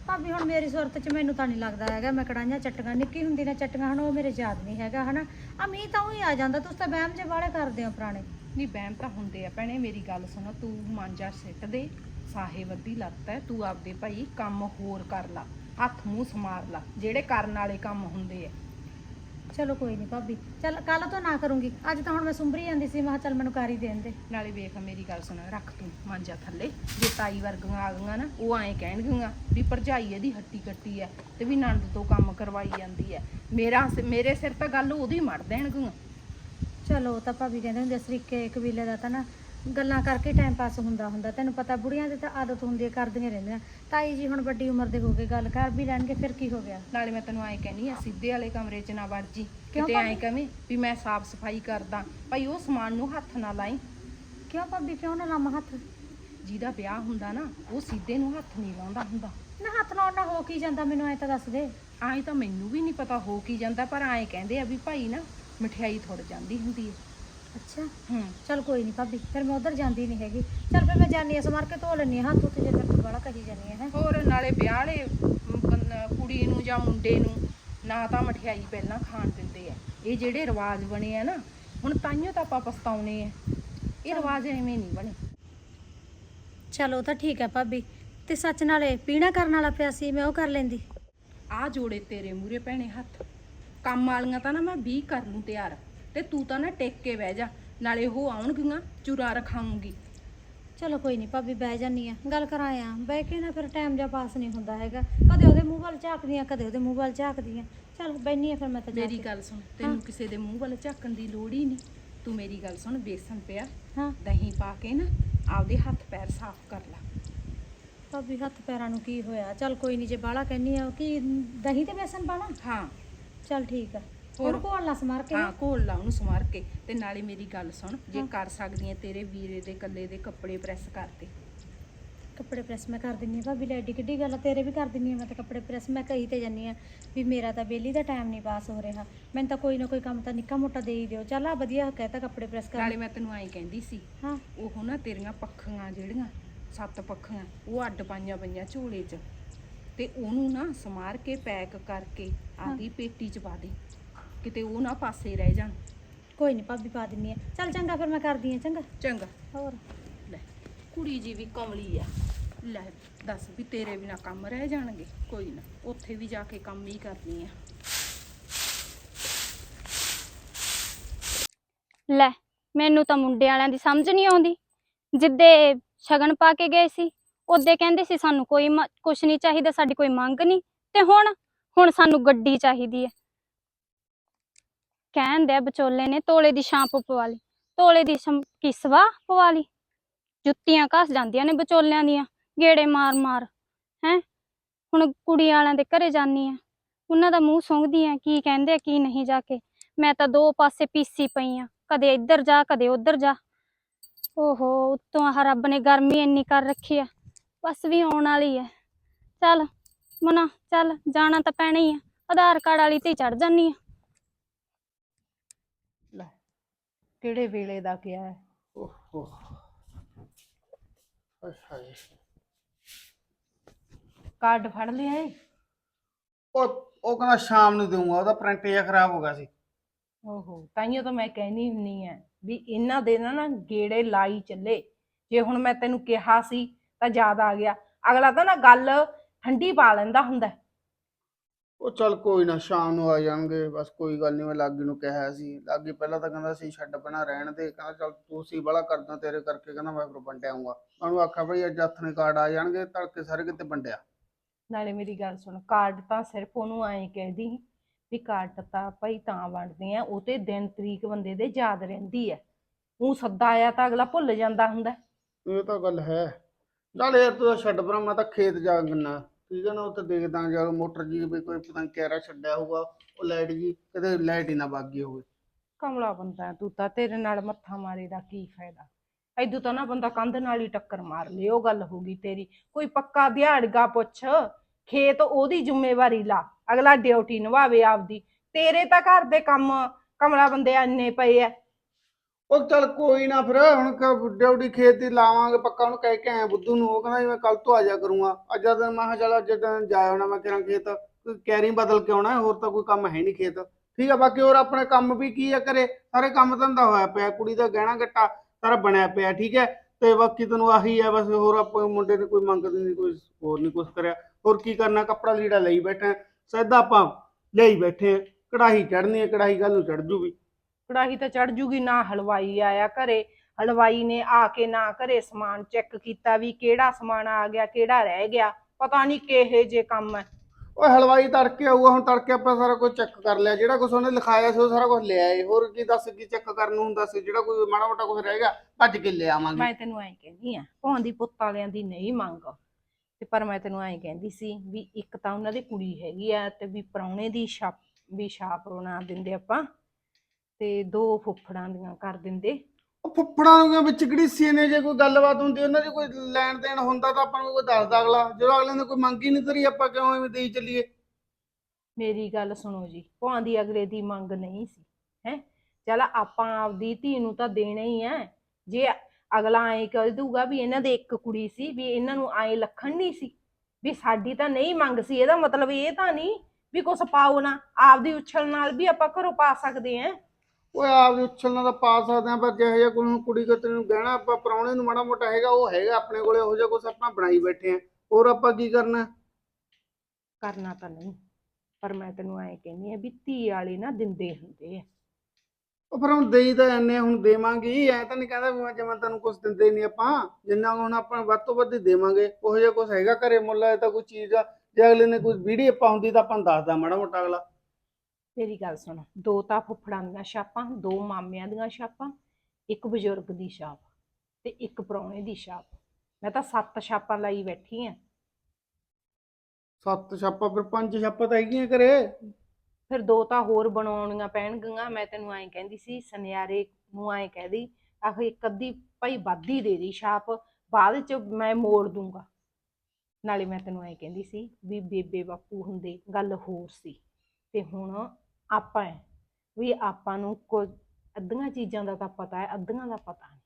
ਭਾਬੀ ਹੁਣ ਮੇਰੀ ਸੁਰਤ 'ਚ ਮੈਨੂੰ ਤਾਂ ਨਹੀਂ ਲੱਗਦਾ ਹੈਗਾ ਮੈਂ ਕੜਾਈਆਂ ਚੱਟੀਆਂ ਨਿੱਕੀ ਹੁੰਦੀ ਨਾ ਚੱਟੀਆਂ ਹਨ ਉਹ ਮੇਰੇ ਯਾਦ ਨਹੀਂ ਹੈਗਾ ਹਨਾ? ਆ ਮੀਂਹ ਤਾਂ ਉਹੀ ਆ ਜਾਂਦਾ ਤੁਸੀਂ ਤਾਂ ਵਹਿਮ ਜੇ ਵਾਲੇ ਕਰਦੇ ਹੋ ਪੁਰਾਣੇ। ਨਹੀਂ ਬਹਿਮ ਤਾਂ ਹੁੰਦੇ ਆ ਭੈਣੇ ਮੇਰੀ ਗੱਲ ਸੁਣ ਤੂੰ ਮਾਂਜਾ ਸਿੱਟ ਦੇ ਸਾਹੇ ਵੱਡੀ ਲੱਤ ਐ ਤੂੰ ਆਪਦੇ ਭਾਈ ਕੰਮ ਹੋਰ ਕਰ ਲਾ। ਹੱਥ ਮੂੰਹ ਸਮਾਰ ਲਾ ਜਿਹੜੇ ਕਰਨ ਵਾਲੇ ਕੰਮ ਹੁੰਦੇ ਆ। ਚਲੋ ਕੋਈ ਨਹੀਂ ਭਾਬੀ ਚੱਲ ਕੱਲ ਤੋਂ ਨਾ ਕਰੂੰਗੀ ਅੱਜ ਤਾਂ ਹੁਣ ਮੈਂ ਸੁੰਭਰੀ ਜਾਂਦੀ ਸੀ ਮੈਂ ਕਿਹਾ ਚੱਲ ਮੈਨੂੰ ਕਰ ਹੀ ਦੇਣ ਦੇ। ਨਾਲੇ ਵੇਖ ਮੇਰੀ ਗੱਲ ਸੁਣ ਰੱਖ ਤੂੰ ਮਾਂਜਾ ਥੱਲੇ ਜੇ ਤਾਈ ਵਰਗੀਆਂ ਆ ਗਈਆਂ ਨਾ ਉਹ ਐਂ ਕਹਿਣਗੀਆਂ ਵੀ ਭਰਜਾਈ ਇਹਦੀ ਹੱਟੀ ਕੱਟੀ ਐ ਤੇ ਵੀ ਨੰਦ ਤੋਂ ਕੰਮ ਕਰਵਾਈ ਜਾਂਦੀ ਐ ਮੇਰਾ ਮੇਰੇ ਸਿਰ ਤਾਂ ਗੱਲ ਉਹਦੀ ਮੜ ਦੇਣਗੀਆਂ। ਚਲੋ ਉਹ ਤਾਂ ਭਾਬੀ ਕਹਿੰਦੇ ਹੁੰਦੇ ਆ, ਸਰੀਕੇ ਕਬੀਲੇ ਦਾ ਤਾਂ ਨਾ ਗੱਲਾਂ ਕਰਕੇ ਟਾਈਮ ਪਾਸ ਹੁੰਦਾ ਹੁੰਦਾ। ਤੈਨੂੰ ਪਤਾ ਬੁੜੀਆਂ ਦੀ ਤਾਂ ਆਦਤ ਹੁੰਦੀ ਹੈ ਕਰਦੀਆਂ ਰਹਿੰਦੀਆਂ। ਤਾਈ ਜੀ ਹੁਣ ਵੱਡੀ ਉਮਰ ਦੇ ਹੋ ਗਏ ਗੱਲ ਕਰ ਵੀ ਲੈਣਗੇ ਫਿਰ ਕੀ ਹੋ ਗਿਆ? ਨਾਲੇ ਮੈਂ ਤੈਨੂੰ ਐਂ ਕਹਿਨੀ ਆ ਸਿੱਧੇ ਵਾਲੇ ਕਮਰੇ 'ਚ ਨਾ ਵੜ ਜੀ। ਕਿਉਂ ਕਿਤੇ ਐਂ? ਕਵੇਂ ਵੀ ਮੈਂ ਸਾਫ਼ ਸਫ਼ਾਈ ਕਰਦਾ। ਭਾਈ ਉਹ ਸਮਾਨ ਨੂੰ ਹੱਥ ਨਾ ਲਾਈ। ਕਿਉਂ ਭਾਬੀ? ਕਿਉਂ ਨਾ ਲਾਵਾਂ ਹੱਥ? ਜਿਹਦਾ ਵਿਆਹ ਹੁੰਦਾ ਨਾ ਉਹ ਸਿੱਧੇ ਨੂੰ ਹੱਥ ਨਹੀਂ ਲਾਉਂਦਾ ਹੁੰਦਾ। ਨਾ ਹੱਥ ਲਾਉਣ ਨਾਲ ਹੋ ਕੀ ਜਾਂਦਾ ਮੈਨੂੰ ਐ ਤਾਂ ਦੱਸ ਦੇ। ਐਂ ਤਾਂ ਮੈਨੂੰ ਵੀ ਨਹੀਂ ਪਤਾ ਹੋ ਕੀ ਜਾਂਦਾ ਪਰ ਐਂ ਕਹਿੰਦੇ ਆ ਵੀ ਭਾਈ ਨਾ ਮਠਿਆਈ ਥੋੜ ਜਾਂਦੀ ਹੁੰਦੀ ਹੈ। ਅੱਛਾ। ਹੂੰ ਚਲ ਕੋਈ ਨਹੀਂ ਭਾਬੀ ਫਿਰ ਮੈਂ ਉਧਰ ਜਾਂਦੀ ਨਹੀਂ ਹੈਗੀ। ਚਲ ਫਿਰ ਮੈਂ ਜਾਨੀ ਆ ਸਮਾਰ ਕੇ ਧੋ ਲੈਣੀ ਆ ਹੱਥ ਉੱਤੇ ਜੇ ਤੂੰ ਵਾਲਾ ਕਹੀ ਜਾਨੀ ਹੈ। ਹੋਰ ਨਾਲੇ ਵਿਆਹ ਵਾਲੇ ਬੰ- ਕੁੜੀ ਨੂੰ ਜਾਂ ਮੁੰਡੇ ਨੂੰ ਨਾ ਤਾਂ ਮਠਿਆਈ ਪਹਿਲਾਂ ਖਾਣ ਦਿੰਦੇ ਆ। ਇਹ ਜਿਹੜੇ ਰਿਵਾਜ ਬਣੇ ਆ ਨਾ ਹੁਣ ਤਾਈਓ ਤਾਂ ਆਪਾਂ ਪਛਤਾਉਣੇ ਆ। ਇਹ ਰਿਵਾਜ ਐਵੇਂ ਨਹੀਂ ਬਣੇ। ਚਲੋ ਤਾਂ ਠੀਕ ਹੈ ਭਾਬੀ ਤੇ ਸੱਚ ਨਾਲੇ ਪੀਣਾ ਕਰਨ ਵਾਲਾ ਪਿਆ ਸੀ ਮੈਂ ਉਹ ਕਰ ਲੈਂਦੀ। ਆ ਜੋੜੇ ਤੇਰੇ ਮੂਰੇ ਭੈਣੇ ਹੱਥ। ਕੰਮ ਵਾਲੀਆਂ ਤਾਂ ਨਾ ਮੈਂ 20 ਕਰ ਲੂੰ ਤਿਆਰ ਤੇ ਤੂੰ ਤਾਂ ਨਾ ਟੇਕ ਕੇ ਬਹਿ ਜਾ ਨਾਲੇ ਉਹ ਆਉਣਗੀਆਂ ਚੁਰਾ ਰਖਾਉਂਗੀ। ਚਲੋ ਕੋਈ ਨਹੀਂ ਭਾਬੀ ਬਹਿ ਜਾਨੀ ਆ। ਗੱਲ ਕਰਾਇਆ ਬਹਿ ਕੇ ਨਾ ਫਿਰ ਟਾਈਮ ਜਾਂ ਪਾਸ ਨਹੀਂ ਹੁੰਦਾ ਹੈਗਾ। ਕਦੇ ਉਹਦੇ ਮੂੰਹ ਵੱਲ ਝਾਕਦੀ ਆ ਕਦੇ ਉਹਦੇ ਮੂੰਹ ਵੱਲ ਝਾਕਦੀ ਆ। ਚਲ ਬੈਣੀ ਆ ਫਿਰ ਮੈਂ ਤਾਂ ਜਾ ਮੇਰੀ ਕੇ। ਗੱਲ ਸੁਣ ਤੈਨੂੰ ਕਿਸੇ ਦੇ ਮੂੰਹ ਵੱਲ ਝਾਕਣ ਦੀ ਲੋੜ ਹੀ ਨਹੀਂ ਤੂੰ ਮੇਰੀ ਗੱਲ ਸੁਣ ਬੇਸਨ ਪਿਆ। ਹਾਂ। ਦਹੀਂ ਪਾ ਕੇ ਨਾ ਆਪਦੇ ਹੱਥ ਪੈਰ ਸਾਫ਼ ਕਰ ਲੈ। ਭਾਬੀ ਹੱਥ ਪੈਰਾਂ ਨੂੰ ਕੀ ਹੋਇਆ? ਚਲ ਕੋਈ ਨਹੀਂ ਜੇ ਬਾਹਲਾ ਕਹਿੰਨੀ ਆ ਕਿ ਦਹੀਂ ਤੇ ਬੇਸਨ ਪਾਣਾ ਹਾਂ। ਚਲ ਠੀਕ ਆ। ਹੋਰ? ਕੋਲ ਸਮਾਰ ਕੇ ਹਾਂ ਘੋਲ ਲਾ ਉਹਨੂੰ ਸਮਾਰ ਕੇ ਤੇ ਨਾਲੇ ਮੇਰੀ ਗੱਲ ਸੁਣ ਜੇ। ਕਰ ਸਕਦੀ ਹੈ ਤੇਰੇ ਵੀਰੇ ਦੇ ਕੱਲੇ ਦੇ ਕੱਪੜੇ ਪ੍ਰੈਸ ਕਰਕੇ ਕੱਪੜੇ ਪ੍ਰੈਸ ਮੈਂ ਕਰ ਦਿੰਨੀ ਆ ਭਾਬੀ ਲੈ ਐਡੀ ਕਿੱਡੀ ਗੱਲ ਆ ਤੇਰੇ ਵੀ ਕਰ ਦਿੰਨੀ ਆ ਮੈਂ ਤਾਂ ਕੱਪੜੇ ਪ੍ਰੈਸ ਮੈਂ ਕਹੀ ਤੇ ਜਾਨੀ ਆ ਵੀ ਮੇਰਾ ਤਾਂ ਬੇਲੀ ਦਾ ਟਾਈਮ ਨਹੀਂ ਪਾਸ ਹੋ ਰਿਹਾ। ਮੈਨੂੰ ਤਾਂ ਕੋਈ ਨਾ ਕੋਈ ਕੰਮ ਤਾਂ ਨਿੱਕਾ ਮੋਟਾ ਦੇ ਹੀ ਦਿਓ। ਚੱਲ ਆ ਵਧੀਆ ਕਹਿਤਾ ਕੱਪੜੇ ਪ੍ਰੈਸ ਕਰ। ਨਾਲੇ ਮੈਂ ਤੈਨੂੰ ਐਂ ਕਹਿੰਦੀ ਸੀ ਹਾਂ। ਉਹ ਨਾ ਤੇਰੀਆਂ ਪੱਖੀਆਂ ਜਿਹੜੀਆਂ ਸੱਤ ਪੱਖੀਆਂ ਉਹ ਅੱਡ ਪਾਈਆਂ ਪਈਆਂ ਝੋਲੇ 'ਚ। ਤੇ ਉਹਨੂੰ ਨਾ ਸਮਾਰ ਕੇ ਪੈਕ ਕਰਕੇ ਆਦੀ ਪੇਟੀ 'ਚ ਪਾ ਦੇ। ਕਿਤੇ ਉਹ ਨਾ ਪਾਸੇ ਰਹਿ ਜਾਣ। ਕੋਈ ਨਹੀਂ ਭਾਬੀ ਪਾ ਦਿੰਨੀ ਆ। ਚੱਲ ਚੰਗਾ ਫਿਰ ਮੈਂ ਕਰਦੀ ਆ ਚੰਗਾ? ਚੰਗਾ। ਹੋਰ? ਲੈ ਕੁੜੀ ਜੀ ਵੀ ਕਮਲੀ ਆ। ਲੈ ਦੱਸ ਵੀ ਤੇਰੇ ਬਿਨਾ ਕੰਮ ਰਹਿ ਜਾਣਗੇ। ਕੋਈ ਨਾ ਉੱਥੇ ਵੀ ਜਾ ਕੇ ਕੰਮ ਹੀ ਕਰਨੀ ਆ। ਲੈ ਮੈਨੂੰ ਤਾਂ ਮੁੰਡੇ ਵਾਲਿਆਂ ਦੀ ਸਮਝ ਨਹੀਂ ਆਉਂਦੀ। ਜਿੱਦੇ ਸ਼ਗਨ ਪਾ ਕੇ ਗਏ ਸੀ ਉਹਦੇ ਕਹਿੰਦੇ ਸੀ ਸਾਨੂੰ ਕੋਈ ਕੁਛ ਨਹੀਂ ਚਾਹੀਦਾ ਸਾਡੀ ਕੋਈ ਮੰਗ ਨਹੀਂ। ਤੇ ਹੁਣ ਹੁਣ ਸਾਨੂੰ ਗੱਡੀ ਚਾਹੀਦੀ ਹੈ ਕਹਿੰਦੇ ਆ ਵਿਚੋਲੇ ਨੇ ਤੋਲੇ ਦੀ ਛਾਂਪ ਪਵਾ ਲਈ, ਤੋਲੇ ਦੀ ਛਮ- ਕਿਸਵਾ ਪਵਾ ਲਈ? ਜੁੱਤੀਆਂ ਘਸ ਜਾਂਦੀਆਂ ਨੇ ਵਿਚੋਲਿਆਂ ਦੀਆਂ, ਗੇੜੇ ਮਾਰ ਮਾਰ, ਹੈ? ਹੁਣ ਕੁੜੀ ਵਾਲਿਆਂ ਦੇ ਘਰੇ ਜਾਨੀ ਆ। ਉਹਨਾਂ ਦਾ ਮੂੰਹ ਸੁੰਘਦੀ ਆ, ਕੀ ਕਹਿੰਦੇ ਆ, ਕੀ ਨਹੀਂ ਜਾ ਕੇ। ਮੈਂ ਤਾਂ ਦੋ ਪਾਸੇ ਪੀਸੀ ਪਈ ਆ, ਕਦੇ ਇੱਧਰ ਜਾ, ਕਦੇ ਉੱਧਰ ਜਾ। ਓਹੋ, ਉੱਤੋਂ ਆਹ ਰੱਬ ਨੇ ਗਰਮੀ ਇੰਨੀ ਕਰ ਰੱਖੀ ਆ, ਬਸ ਵੀ ਆਉਣ ਵਾਲੀ ਐ। ਚੱਲ, ਮਨਾ, ਚੱਲ, ਜਾਣਾ ਤਾਂ ਪੈਣਾ ਹੀ ਆ, ਆਧਾਰ ਕਾਰਡ ਵਾਲੀ ਤੇ ਚੜ ਜਾਨੀ ਆ ਲੈ ਕਿਹੜੇ ਵੇਲੇ ਦਾ ਕਿਹਾ ਹੈ? ਓਹੋ ਹਾਏ ਹਾਏ। ਕਾਰਡ ਫੜ ਲਿਆ ਏ? ਉਹ ਉਹ ਕਹਿੰਦਾ ਸ਼ਾਮ ਨੂੰ ਦੇਊਂਗਾ ਉਹਦਾ ਪ੍ਰਿੰਟ ਜਿਹਾ ਖਰਾਬ ਹੋ ਗਿਆ ਸੀ। ਓਹੋ ਤਾਈਓ ਤਾਂ ਮੈਂ ਕਹਿਣੀ ਹੁੰਨੀ ਆ ਵੀ ਇਹਨਾਂ ਦੇ ਨਾ ਨਾ ਗੇੜੇ ਲਾਈ ਚੱਲੇ। ਜੇ ਹੁਣ ਮੈਂ ਤੈਨੂੰ ਕਿਹਾ ਸੀ ਤਾਂ ਯਾਦ ਆ ਗਿਆ। ਅਗਲਾ ਤਾਂ ਨਾ ਗੱਲ ਠੰਡੀ ਪਾ ਲੈਂਦਾ ਹੁੰਦਾ। ਹੈ। ਉਹ ਚੱਲ ਕੋਈ ਨਾ ਸ਼ਾਮ ਨੂੰ ਆ ਜਾਣਗੇ ਬਸ ਕੋਈ ਗੱਲ ਨਹੀਂ ਮੈਂ ਲਾਗੀ ਨੂੰ ਕਿਹਾ ਸੀ। ਲਾਗੀ ਪਹਿਲਾਂ ਤਾਂ ਕਹਿੰਦਾ ਸੀ ਛੱਡ ਬਣਾ ਰਹਿਣ ਦੇ। ਕਹਿੰਦਾ ਚੱਲ ਤੂੰ ਸੀ ਬੜਾ ਕਰਦਾ ਤੇਰੇ ਕਰਕੇ ਕਹਿੰਦਾ ਮੈਂ ਫਿਰ ਵੰਡਿਆ ਆਉਂਗਾ ਉਹਨੂੰ ਆਖਿਆ ਭਈ ਅੱਜ ਨੇ ਕਾਰਡ ਆ ਜਾਣਗੇ ਤੜਕੇ ਸਾਰੇ ਕਿਤੇ ਵੰਡਿਆ। ਨਾਲੇ ਮੇਰੀ ਗੱਲ ਸੁਣ ਕਾਰਡ ਤਾਂ ਸਿਰਫ ਉਹਨੂੰ ਐਂ ਕਹਿਦੀ ਵੀ ਕਾਰਡ ਤਾਂ ਭਾਈ ਤਾਂ ਵੰਡਦੇ ਆ ਉਹ ਤੇ ਦਿਨ ਤਰੀਕ ਬੰਦੇ ਦੇ ਯਾਦ ਰਹਿੰਦੀ ਹੈ ਉਹ ਸੱਦਾ ਆਇਆ ਤਾਂ ਅਗਲਾ ਭੁੱਲ ਜਾਂਦਾ ਹੁੰਦਾ। ਇਹ ਤਾਂ ਗੱਲ ਹੈ। ਚੱਲ ਯਾਰ ਤੂੰ ਤਾਂ ਛੱਡ ਪਰਾਂ ਮੈਂ ਤਾਂ ਖੇਤ ਜਾ ਗੰਨਾ ਠੀਕ ਹੈ ਨਾ, ਉੱਥੇ ਦੇਖਦਾ ਜਾ ਮੋਟਰ ਜੀ ਵੀ ਕੋਈ ਪਤਾ ਨੀ ਕੈਰਾ ਛੱਡਿਆ ਹੋਊਗਾ, ਉਹ ਲਾਈਟ ਜੀ, ਕਿਤੇ ਲਾਈਟ ਹੀ ਨਾ ਬਾਗੀ ਹੋਵੇ। ਕਮਲਾ ਬੰਦਾ ਹੈ ਤੂੰ ਤਾਂ, ਤੇਰੇ ਨਾਲ ਮੱਥਾ ਮਾਰੇ ਦਾ ਕੀ ਫਾਇਦਾ? ਐਦੂ ਤਾਂ ਨਾ ਬੰਦਾ ਕੰਧ ਨਾਲ ਹੀ ਟੱਕਰ ਮਾਰ ਲੇ ਉਹ ਗੱਲ ਹੋ ਗਈ ਤੇਰੀ। ਕੋਈ ਪੱਕਾ ਦਿਹਾੜਗਾ ਪੁੱਛ, ਖੇਤ ਉਹਦੀ ਜ਼ਿੰਮੇਵਾਰੀ ਲਾ, ਅਗਲਾ ਡਿਊਟੀ ਨਿਭਾਵੇ ਆਪਦੀ। ਤੇਰੇ ਤਾਂ ਘਰ ਦੇ ਕੰਮ ਕਮਲਾ ਬੰਦੇ ਇੰਨੇ ਪਏ ਐ ਉਹ ਚੱਲ ਕੋਈ ਨਾ ਫਿਰ, ਹੁਣ ਡਿਊਟੀ ਖੇਤ ਦੀ ਲਾਵਾਂਗੇ ਪੱਕਾ, ਉਹਨੂੰ ਕਹਿ ਕੇ ਆਇਆ ਬੁੱਧੂ ਨੂੰ, ਉਹ ਕਹਿੰਦਾ ਜੀ ਮੈਂ ਕੱਲ ਤੋਂ ਆ ਜਾ ਕਰੂੰਗਾ। ਅੱਜ ਦਾ ਦਿਨ ਮੈਂ ਕਿਹਾ ਚੱਲ ਅੱਜ ਦਿਨ ਜਾ ਆਉਣਾ ਮੈਂ ਕਿਹਾ ਖੇਤ। ਕੈਰੀ ਬਦਲ ਕੇ ਆਉਣਾ, ਹੋਰ ਤਾਂ ਕੋਈ ਕੰਮ ਹੈ ਨਹੀਂ ਖੇਤ। ਠੀਕ ਆ, ਬਾਕੀ ਹੋਰ ਆਪਣੇ ਕੰਮ ਵੀ ਕੀ ਆ ਕਰੇ ਸਾਰੇ ਕੰਮ ਧੰਦਾ ਹੋਇਆ ਪਿਆ, ਕੁੜੀ ਦਾ ਗਹਿਣਾ ਗੱਟਾ ਸਾਰਾ ਬਣਿਆ ਪਿਆ, ਠੀਕ ਹੈ? ਤੇ ਬਾਕੀ ਤੈਨੂੰ ਆਹੀ ਆ, ਬਸ ਹੋਰ ਆਪਾਂ ਮੁੰਡੇ ਨੇ ਕੋਈ ਮੰਗ ਨਹੀਂ ਕੋਈ ਹੋਰ ਨਹੀਂ ਕੁਛ ਕਰਿਆ। ਹੋਰ ਕੀ ਕਰਨਾ, ਕੱਪੜਾ ਲੀੜਾ ਲਈ ਬੈਠੇ ਸਿੱਧਾ ਆਪਾਂ ਲਈ ਬੈਠੇ ਹਾਂ ਕੜਾਹੀ ਚੜਨੀ ਹੈ ਕੜਾਹੀ ਕੱਲ ਨੂੰ ਚੜ ਜੂਗੀ। ਕੜਾਹੀ ਤਾਂ ਚੜ ਜੂਗੀ ਨਾ ਹਲਵਾਈ ਆਇਆ ਘਰੇ। ਹਲਵਾਈ ਨੇ ਆ ਕੇ ਨਾ ਘਰੇ ਸਮਾਨ ਚੈੱਕ ਕੀਤਾ ਵੀ ਕਿਹੜਾ ਸਮਾਨ ਆ ਗਿਆ ਕਿਹੜਾ ਰਹਿ ਗਿਆ। ਪਤਾ ਨਹੀਂ ਕਿਹੇ ਜੇ ਕੰਮ ਹੈ ਓਏ ਹਲਵਾਈ ਤੜਕੇ ਆਊਗਾ ਹੁਣ ਤੜਕੇ ਆਪਾਂ ਸਾਰਾ ਕੁਝ ਚੈੱਕ ਕਰ ਲਿਆ। ਜਿਹੜਾ ਕੁਝ ਉਹਨੇ ਲਿਖਾਇਆ ਸੀ ਉਹ ਸਾਰਾ ਕੁਝ ਲੈ ਆਏ ਹੋਰ ਕੀ ਦੱਸ ਕੀ ਚੈੱਕ ਕਰਨ ਨੂੰ ਹੁੰਦਾ ਸੀ? ਜਿਹੜਾ ਕੋਈ ਮਾੜਾ ਮੋਟਾ ਕੁਝ ਰਹਿ ਗਿਆ ਭੱਜ ਕੇ ਲੈ ਆਵਾਂਗੇ। ਮੈਂ ਤੈਨੂੰ ਐਂ ਕਹਿੰਦੀ ਆ ਭਾਂਦੀ ਪੁੱਤ ਵਾਲਿਆਂ ਦੀ ਨਹੀਂ ਮੰਗ। ਤੇ ਪਰ ਮੈਂ ਤੈਨੂੰ ਐਂ ਕਹਿੰਦੀ ਸੀ ਵੀ ਇੱਕ ਤਾਂ ਉਹਨਾਂ ਦੀ ਕੁੜੀ ਹੈਗੀ ਆ ਤੇ ਵੀ ਪ੍ਰਾਹੁਣੇ ਦੀ ਛਾਪ ਵੀ ਛਾਪ ਬਣਾ ਦਿੰਦੇ ਆਪਾਂ। ਤੇ ਦੋ ਫੁੱਫੜਾਂ ਦੀਆਂ ਕਰ ਦਿੰਦੇ। ਉਹ ਫੁੱਫੜਾਂ ਨੂੰ ਵਿੱਚ ਘੜੀਸੀ ਨੇ ਜੇ ਕੋਈ ਗੱਲਬਾਤ ਹੁੰਦੀ ਉਹਨਾਂ ਦੀ ਕੋਈ ਲੈਣ ਦੇਣ ਹੁੰਦਾ ਤਾਂ ਆਪਾਂ ਨੂੰ ਕੋਈ ਦੱਸਦਾ ਅਗਲਾ। ਜਦੋਂ ਅਗਲੇ ਨੇ ਕੋਈ ਮੰਗੀ ਨਹੀਂ ਤਰੀ ਆਪਾਂ ਕਿਉਂ ਐਵੇਂ ਦੇਈ ਚੱਲੀਏ? ਮੇਰੀ ਗੱਲ ਸੁਣੋ ਜੀ ਭਾਂਦੀ ਅਗਲੇ ਦੀ ਮੰਗ ਨਹੀਂ ਸੀ ਹੈ? ਚਲ ਆਪਾਂ ਆਪਦੀ ਧੀ ਨੂੰ ਤਾਂ ਦੇਣਾ ਹੀ ਹੈ। ਜੇ ਅਗਲਾ ਐਂ ਕਹਿ ਦੂਗਾ ਵੀ ਇਹਨਾਂ ਦੇ ਇੱਕ ਕੁੜੀ ਸੀ ਵੀ ਇਹਨਾਂ ਨੂੰ ਐਂ ਲੱਖਣ ਨਹੀਂ ਸੀ ਵੀ ਸਾਡੀ ਤਾਂ ਨਹੀਂ ਮੰਗ ਸੀ ਇਹਦਾ ਮਤਲਬ ਇਹ ਤਾਂ ਨਹੀਂ ਵੀ ਕੁਛ ਪਾਓ ਨਾ। ਆਪਦੀ ਉਛਲ ਨਾਲ ਵੀ ਆਪਾਂ ਘਰੋਂ ਪਾ ਸਕਦੇ ਆਂ ਓਏ ਆਪ ਦੀ ਉੱਛਲ ਨਾਲ ਤਾਂ ਪਾ ਸਕਦੇ ਆ ਪਰ ਜਿਹੋ ਜਿਹਾ ਕੋਈ ਹੁਣ ਕੁੜੀ ਕੋਤੇ ਨੂੰ ਗਹਿਣਾ ਆਪਾਂ ਪ੍ਰਾਹੁਣੇ ਨੂੰ ਮਾੜਾ ਮੋਟਾ ਹੈਗਾ ਉਹ ਹੈਗਾ ਆਪਣੇ ਕੋਲੇ ਉਹੋ ਜਿਹਾ ਕੁਝ ਆਪਾਂ ਬਣਾਈ ਬੈਠੇ ਆ ਹੋਰ ਆਪਾਂ ਕੀ ਕਰਨਾ? ਕਰਨਾ ਤਾਂ ਨਹੀਂ ਪਰ ਮੈਂ ਤੈਨੂੰ ਐਂ ਕਹਿੰਦੀ ਆ ਵੀ ਧੀ ਵਾਲੇ ਨਾ ਦਿੰਦੇ ਹੁੰਦੇ ਆ। ਉਹ ਫਿਰ ਹੁਣ ਦੇਈ ਤਾਂ ਐਨੇ ਹੁਣ ਦੇਵਾਂਗੇ ਐ ਤਾਂ ਨਹੀਂ ਕਹਿੰਦਾ ਵੀ ਮੈਂ ਜਿਵੇਂ ਤੈਨੂੰ ਕੁਝ ਦਿੰਦੇ ਨਹੀਂ ਆਪਾਂ ਜਿੰਨਾ ਕੁ ਹੁਣ ਆਪਾਂ ਵੱਧ ਤੋਂ ਵੱਧ ਹੀ ਦੇਵਾਂਗੇ ਉਹੋ ਜਿਹਾ ਕੁਝ ਹੈਗਾ ਘਰੇ ਮੁੱਲ ਤਾਂ ਕੋਈ ਚੀਜ਼ ਆ ਜੇ ਅਗਲੇ ਨੇ ਕੋਈ ਵੀਡੀਓ ਪਾਉਂਦੀ ਤਾਂ ਆਪਾਂ ਨੂੰ ਦੱਸਦਾ ਮਾੜਾ ਮੋਟਾ ਅਗਲਾ। ਮੇਰੀ ਗੱਲ ਸੁਣ ਦੋ ਤਾਂ ਫੁੱਫੜਾਂ ਦੀਆਂ ਛਾਪਾਂ ਦੋ ਮਾਮਿਆਂ ਦੀਆਂ ਛਾਪਾਂ ਇੱਕ ਬਜ਼ੁਰਗ ਦੀ ਛਾਪ ਤੇ ਇੱਕ ਪ੍ਰਾਹੁਣੇ ਦੀ ਛਾਪ। ਮੈਂ ਤਾਂ ਸੱਤ ਛਾਪਾਂ ਲਈ ਬੈਠੀ ਆ। ਸੱਤ ਛਾਪਾ ਫਿਰ ਪੰਜ ਛਾਪਾ ਤਾਂ ਹੈਗੀਆਂ ਘਰੇ। ਫਿਰ ਦੋ ਤਾਂ ਹੋਰ ਬਣਾਉਣੀਆਂ ਪੈਣਗੀਆਂ ਮੈਂ ਤੈਨੂੰ ਐਂ ਕਹਿੰਦੀ ਸੀ ਸੁਨਿਆਰੇ ਨੂੰ ਐਂ ਕਹਿਦੀ ਆਹ ਇੱਕ ਅੱਧੀ ਭਾਈ ਵਾਧੀ ਦੇ ਦੀ ਛਾਪ ਬਾਅਦ ਚ ਮੈਂ ਮੋੜ ਦੂੰਗਾ। ਨਾਲੇ ਮੈਂ ਤੈਨੂੰ ਐਂ ਕਹਿੰਦੀ ਸੀ ਵੀ ਬੇਬੇ ਬਾਪੂ ਹੁੰਦੇ ਗੱਲ ਹੋਰ ਸੀ। ਤੇ ਹੁਣ ਆਪਾਂ ਐ ਵੀ ਆਪਾਂ ਨੂੰ ਕੁਝ ਅੱਧੀਆਂ ਚੀਜ਼ਾਂ ਦਾ ਤਾਂ ਪਤਾ ਹੈ ਅੱਧੀਆਂ ਦਾ ਪਤਾ ਨਹੀਂ।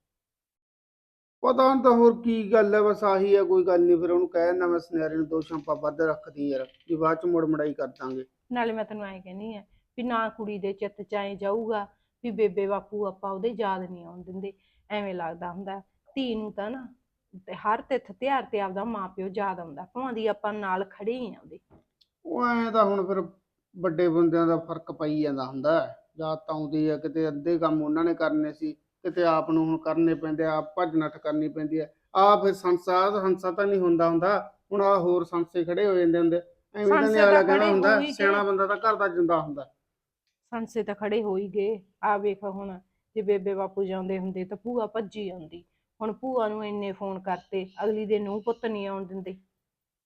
ਪਤਾ ਹੁਣ ਤਾਂ ਹੋਰ ਕੀ ਗੱਲ ਹੈ ਬਸ ਆਹੀ ਹੈ ਕੋਈ ਗੱਲ ਨਹੀਂ ਫਿਰ ਉਹਨੂੰ ਕਹਿ ਦਿੰਦਾ ਮੈਂ ਸੁਨਿਆਰੇ ਨੂੰ ਦੋ ਛਾਪਾ ਵੱਧ ਰੱਖਦੀ ਯਾਰ ਵੀ ਬਾਅਦ ਚ ਮੁੜ ਮੜਾਈ ਕਰ ਦਾਂਗੇ। ਨਾਲੇ ਮੈਂ ਤੈਨੂੰ ਐਂ ਕਹਿੰਦੀ ਆ ਵੀ ਨਾ ਕੁੜੀ ਦੇ ਚਿੱਤ ਚ ਐਂ ਜਾਊਗਾ ਵੀ ਬੇਬੇ ਬਾਪੂ ਆਪਾਂ ਉਹਦੇ ਯਾਦ ਨਹੀਂ ਆਉਣ ਦਿੰਦੇ ਐਵੇਂ ਲੱਗਦਾ ਹੁੰਦਾ। ਧੀ ਨੂੰ ਤਾਂ ਨਾ ਤੇ ਹਰ ਤਿੱਥ ਤਿਉਹਾਰ ਤੇ ਆਪਦਾ ਮਾਪਿਓ ਯਾਦ ਆਉਂਦਾ ਭਾਵੇਂ ਦੀ ਆਪਾਂ ਨਾਲ ਖੜੇ ਹੀ ਆ ਉਹਦੇ। ਉਹ ਐਂ ਤਾਂ ਹੁਣ ਫਿਰ ਵੱਡੇ ਬੰਦਿਆਂ ਦਾ ਫ਼ਰਕ ਪਈ ਜਾਂਦਾ ਹੁੰਦਾ ਹੈ। ਜਾਂ ਤਾਂ ਆਉਂਦੀ ਹੈ ਕਿਤੇ ਅੱਧੇ ਕੰਮ ਉਹਨਾਂ ਨੇ ਕਰਨੇ ਸੀ ਕਿਤੇ ਆਪ ਨੂੰ ਹੁਣ ਕਰਨੇ ਪੈਂਦੇ ਆ ਆਪ ਭੱਜ ਨੱਠ ਕਰਨੀ ਪੈਂਦੀ ਹੈ। ਆ ਫਿਰ ਸੰਸਾ ਹੰਸਾ ਤਾਂ ਨਹੀਂ ਹੁੰਦਾ ਹੁੰਦਾ ਹੁਣ ਆ ਹੋਰ ਸੰਸੇ ਖੜੇ ਹੋ ਜਾਂਦੇ ਹੁੰਦੇ ਐਵੇਂ ਤਾਂ ਸੰਸੇ ਨਹੀਂ ਅਗਲਾ ਤਾਂ ਕਹਿਣਾ ਖੜੇ ਹੁੰਦਾ ਗਏ। ਸਿਆਣਾ ਬੰਦਾ ਤਾਂ ਘਰ ਦਾ ਜਿੰਦਾ ਹੁੰਦਾ। ਸੰਸੇ ਤਾਂ ਖੜੇ ਹੋ ਹੀ ਗਏ। ਆ ਵੇਖ ਹੁਣ ਜੇ ਬੇਬੇ ਬਾਪੂ ਜਾਂਦੇ ਹੁੰਦੇ ਤਾਂ ਭੂਆ ਭੱਜੀ ਆਉਂਦੀ। ਹੁਣ ਭੂਆ ਨੂੰ ਇੰਨੇ ਫੋਨ ਕਰਤੇ ਅਗਲੀ ਦੇ ਨੂੰ ਪੁੱਤ ਨਹੀਂ ਆਉਣ ਦਿੰਦੇ।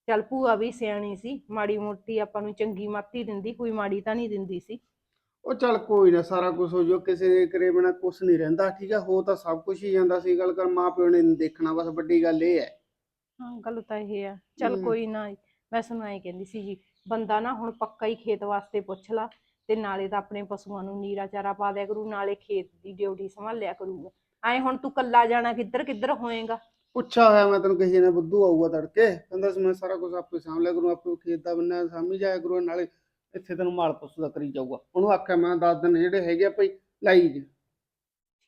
ਚੱਲ ਭੂਆ ਵੀ ਸਿਆਣੀ ਸੀ ਮਾੜੀ ਮੋਟੀ ਆਪਾਂ ਨੂੰ ਚੰਗੀ ਮੱਤ ਦਿੰਦੀ ਕੋਈ ਮਾੜੀ ਤਾਂ ਨਹੀਂ ਦਿੰਦੀ ਸੀ। ਉਹ ਚੱਲ ਕੋਈ ਨਾ ਸਾਰਾ ਕੁਝ ਹੋ ਜੋ ਕਿਸੇ ਦੇ ਕਰੇ ਬਿਨਾ ਕੁਝ ਨਹੀਂ ਰਹਿੰਦਾ ਠੀਕ ਹੈ ਹੋ ਤਾਂ ਸਭ ਕੁਝ ਹੀ ਜਾਂਦਾ ਸੀ ਗੱਲ ਕਰ ਮਾਂ ਪਿਓ ਨੇ ਨੀ ਦੇਖਣਾ ਬਸ ਵੱਡੀ ਗੱਲ ਇਹ ਹੈ। ਹਾਂ ਗੱਲ ਤਾਂ ਇਹ ਆ। ਚੱਲ ਹਮ। ਕੋਈ ਨਾ ਮੈਂ ਤੁਹਾਨੂੰ ਐਂ ਕਹਿੰਦੀ ਸੀ ਜੀ ਬੰਦਾ ਨਾ ਹੁਣ ਪੱਕਾ ਹੀ ਖੇਤ ਵਾਸਤੇ ਪੁੱਛ ਲਾ ਤੇ ਨਾਲੇ ਤਾਂ ਆਪਣੇ ਪਸ਼ੂਆਂ ਨੂੰ ਨੀਰਾ ਚਾਰਾ ਪਾ ਦਿਆ ਕਰੂ ਨਾਲੇ ਖੇਤ ਦੀ ਡਿਊਟੀ ਸੰਭਾਲਿਆ ਕਰੂਗਾ। ਐਂ ਹੁਣ ਤੂੰ ਕੱਲਾ ਜਾਣਾ ਕਿੱਧਰ ਕਿੱਧਰ ਹੋਏਗਾ? ਪੁੱਛਿਆ ਹੋਇਆ ਮੈਂ ਤੈਨੂੰ ਕਿਸੇ ਨੇ ਬੁੱਧੂ ਆਊਗਾ ਤੜਕੇ ਕਹਿੰਦਾ ਸੀ ਮੈਂ ਸਾਰਾ ਕੁਝ ਆਪੇ ਸਾਂਭ ਲਿਆ ਕਰੂੰ ਆਪੇ ਖੇਤ ਦਾ ਬੰਨਾ ਸਾਂਭੀ ਜਾਇਆ ਕਰੂੰ ਨਾਲੇ ਇੱਥੇ ਤੈਨੂੰ ਮਾਲ ਪਸ਼ੂ ਦਾ ਕਰੀ ਜਾਊਗਾ। ਉਹਨੂੰ ਆਖਿਆ ਮੈਂ 10 ਦਿਨ ਜਿਹੜੇ ਹੈਗੇ ਆ ਭਾਈ ਲਾਈ ਜੀ।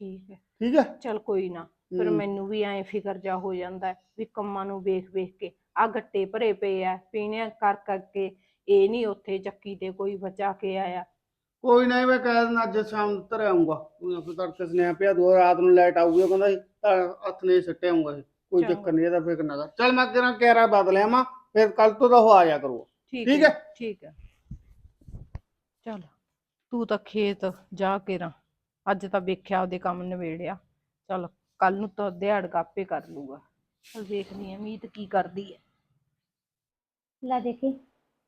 ਠੀਕ ਹੈ। ਠੀਕ ਹੈ? ਚੱਲ ਕੋਈ ਨਾ ਫਿਰ। ਮੈਨੂੰ ਵੀ ਐਂ ਫਿਕਰ ਜਾ ਹੋ ਜਾਂਦਾ ਹੈ ਵੀ ਕੰਮਾਂ ਨੂੰ ਵੇਖ ਵੇਖ ਕੇ ਆ ਗੱਟੇ ਭਰੇ ਪਏ ਆ ਪੀਣਿਆ ਕਰ ਕਰਕੇ ਇਹ ਨਹੀਂ ਉੱਥੇ ਚੱਕੀ ਤੇ ਕੋਈ ਬਚਾ ਕੇ ਆਇਆ। ਕੋਈ ਨਹੀਂ ਮੈਂ ਕਹਿ ਦਿੰਦਾ ਅੱਜ ਸ਼ਾਮ ਨੂੰ ਧਰ ਆਉਂਗਾ ਉਹ ਫਿਰ ਤੜਕੇ ਸੁਨੇਹਾ ਪਿਆ ਦੋ ਰਾਤ ਨੂੰ ਲਾਈਟ ਆਊਗੀ ਉਹ ਕਹਿੰਦਾ ਸੀ ਤਾਂ ਹੱਥ ਨੇ ਸਿੱਟੇ ਆਉਂਗਾ ਇਹ। ਕੋਈ। ਚੱਕਰ ਨਹੀਂ ਇਹਦਾ ਫਿਕਰ ਨਾ ਕਰ। ਚੱਲ ਮੈਂ ਕਿਹੜਾ ਕੈਰਾ ਬਦਲ ਲਿਆਵਾਂ ਫਿਰ ਕੱਲ ਤੋਂ ਤਾਂ ਉਹ ਆ ਜਾ ਕਰੂਗਾ। ਠੀਕ ਠੀਕ ਹੈ ਹੈ। ਠੀਕ ਹੈ। ਚੱਲ ਤੂੰ ਤਾਂ ਖੇਤ ਜਾ ਕੇ ਰਾਂ ਅੱਜ ਤਾਂ ਵੇਖਿਆ ਉਹਦੇ ਕੰਮ ਨਿਬੇੜਿਆ। ਚੱਲ ਕੱਲ ਨੂੰ ਤਾਂ ਦਿਹਾੜ ਗਾਪੇ ਕਰ ਲੂਗਾ ਚੱਲ ਵੇਖਦੀ ਆ ਮੀਤ ਕੀ ਕਰਦੀ ਹੈ। ਲੈ ਦੇਖੀ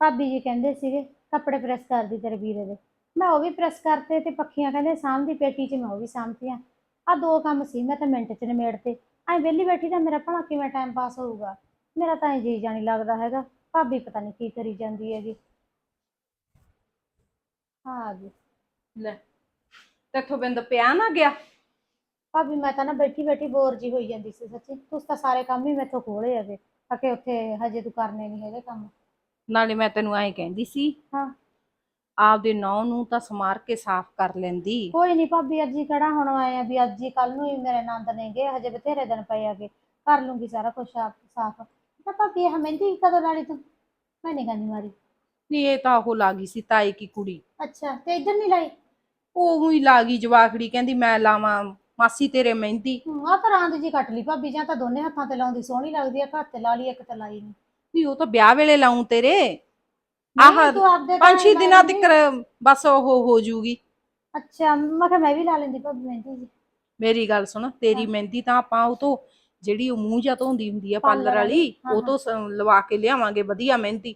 ਭਾਬੀ ਜੀ ਕਹਿੰਦੇ ਸੀਗੇ ਕੱਪੜੇ ਪ੍ਰੈਸ ਕਰਦੀ ਤੇਰੇ ਵੀਰੇ ਦੇ। ਮੈਂ ਉਹ ਵੀ ਪ੍ਰੈਸ ਕਰਤੇ ਤੇ ਪੱਖੀਆਂ ਕਹਿੰਦੇ ਸਾਂਭਦੀ ਪੇਟੀ 'ਚ ਮੈਂ ਉਹ ਵੀ ਸਾਂਭਤੀਆਂ। ਆ ਦੋ ਕੰਮ ਸੀ ਮੈਂ ਤਾਂ ਮਿੰਟ 'ਚ ਨਿਮੇੜਤੇ। ਐ ਵਿਹਲੀ ਬੈਠੀ ਤਾਂ ਮੇਰਾ ਭਲਾ ਕਿਵੇਂ ਟਾਈਮ ਪਾਸ ਹੋਊਗਾ? ਮੇਰਾ ਤਾਂ ਐ ਜੀ ਜਾਣੀ ਲੱਗਦਾ ਹੈਗਾ। ਭਾਬੀ ਪਤਾ ਨਹੀਂ ਕੀ ਕਰੀ ਜਾਂਦੀ ਹੈਗੀ। ਹਾਂ ਆ ਗਈ। ਲੈ ਤੇਥੋਂ ਬਿੰਦ ਪਿਆ ਨਾ ਗਿਆ? ਭਾਬੀ ਮੈਂ ਤਾਂ ਨਾ ਬੈਠੀ ਬੈਠੀ ਬੋਰ ਜੀ ਹੋਈ ਜਾਂਦੀ ਸੀ ਸੱਚੀ। ਤੁਸੀਂ ਤਾਂ ਸਾਰੇ ਕੰਮ ਹੀ ਮੈਥੋਂ ਖੋਲੇ ਹੈਗੇ। ਅਕੇ ਉੱਥੇ ਹਜੇ ਤੂੰ ਕਰਨੇ ਨਹੀਂ ਹੈਗੇ ਕੰਮ। ਨਾਲੇ ਮੈਂ ਤੈਨੂੰ ਐਂ ਕਹਿੰਦੀ ਸੀ ਹਾਂ। ਆਪਦੇ ਨੌ ਨੂੰ ਤਾਂ ਸਮਾਰ ਕੇ ਸਾਫ਼ ਕਰ ਲੈਂਦੀ। ਕੋਈ ਨਹੀਂ ਭਾਬੀ ਅੱਜ ਹੀ ਕਿਹੜਾ ਹੁਣ ਆਏ ਆ ਵੀ ਅੱਜ ਹੀ ਕੱਲ ਨੂੰ ਹੀ ਮੇਰੇ ਆਨੰਦ ਨੇਗੇ ਹਜੇ ਬਥੇਰੇ ਦਿਨ ਪਏ ਆਗੇ ਕਰ ਲੂੰਗੀ ਸਾਰਾ ਕੁਝ ਸਾਫ਼। ਤਾਂ ਭਾਬੀ ਇਹ ਮਹਿੰਦੀ ਕਦੋਂ ਲਾਣੀ ਤੂੰ? ਮੈਂ ਨਹੀਂ ਗਾਨੀ ਮਾਰੀ ਨਹੀਂ ਇਹ ਤਾਂ ਉਹ ਲਾਗੀ ਸੀ ਤਾਈ ਕੀ ਕੁੜੀ। ਅੱਛਾ ਤੇ ਇੱਧਰ ਨਹੀਂ ਲਾਈ? ਉਹ ਹੀ ਲਾਗੀ ਜਵਾਖੜੀ ਕਹਿੰਦੀ ਮੈਂ ਲਾਵਾਂ ਮਾਸੀ ਤੇਰੇ ਮਹਿੰਦੀ। ਆ ਤਾਂ ਰਾਂਦ ਜੀ ਕੱਟ ਲਈ ਭਾਬੀ ਜਾਂ ਤਾਂ ਦੋਨੇ ਹੱਥਾਂ ਤੇ ਲਾਉਂਦੀ ਸੋਹਣੀ ਲੱਗਦੀ ਆ ਘਰ ਤੇ ਲਾ ਲਈ ਇੱਕ ਤੇ ਲਾਈ ਨਹੀਂ ਨਹੀਂ ਉਹ ਤਾਂ ਵਿਆਹ ਵੇਲੇ ਲਾਉਂ ਤੇਰੇ। ਆਹ ਨਹੀਂ, ਤੂੰ ਆਪਦੇ ਪੰਜ ਛੇ ਦਿਨਾਂ ਤੱਕ ਬਸ ਉਹ ਹੋ ਜੂਗੀ। ਅੱਛਾ ਮੈਂ ਕਿਹਾ ਮੈਂ ਵੀ ਲਾ ਲੈਂਦੀ ਭਾਬੀ ਮਹਿੰਦੀ ਜੀ। ਮੇਰੀ ਗੱਲ ਸੁਣ ਤੇਰੀ। ਮਹਿੰਦੀ ਤਾਂ ਆਪਾਂ ਉਹ ਤੋਂ ਜਿਹੜੀ ਉਹ ਮੂੰਹ ਜਾਂ ਧੋਂਦੀ ਹੁੰਦੀ ਆ ਪਾਰਲਰ ਵਾਲੀ। ਹਾਂ, ਉਹ ਤੋਂ ਸ- ਲਵਾ ਕੇ ਲਿਆਵਾਂਗੇ ਵਧੀਆ ਮਹਿੰਦੀ।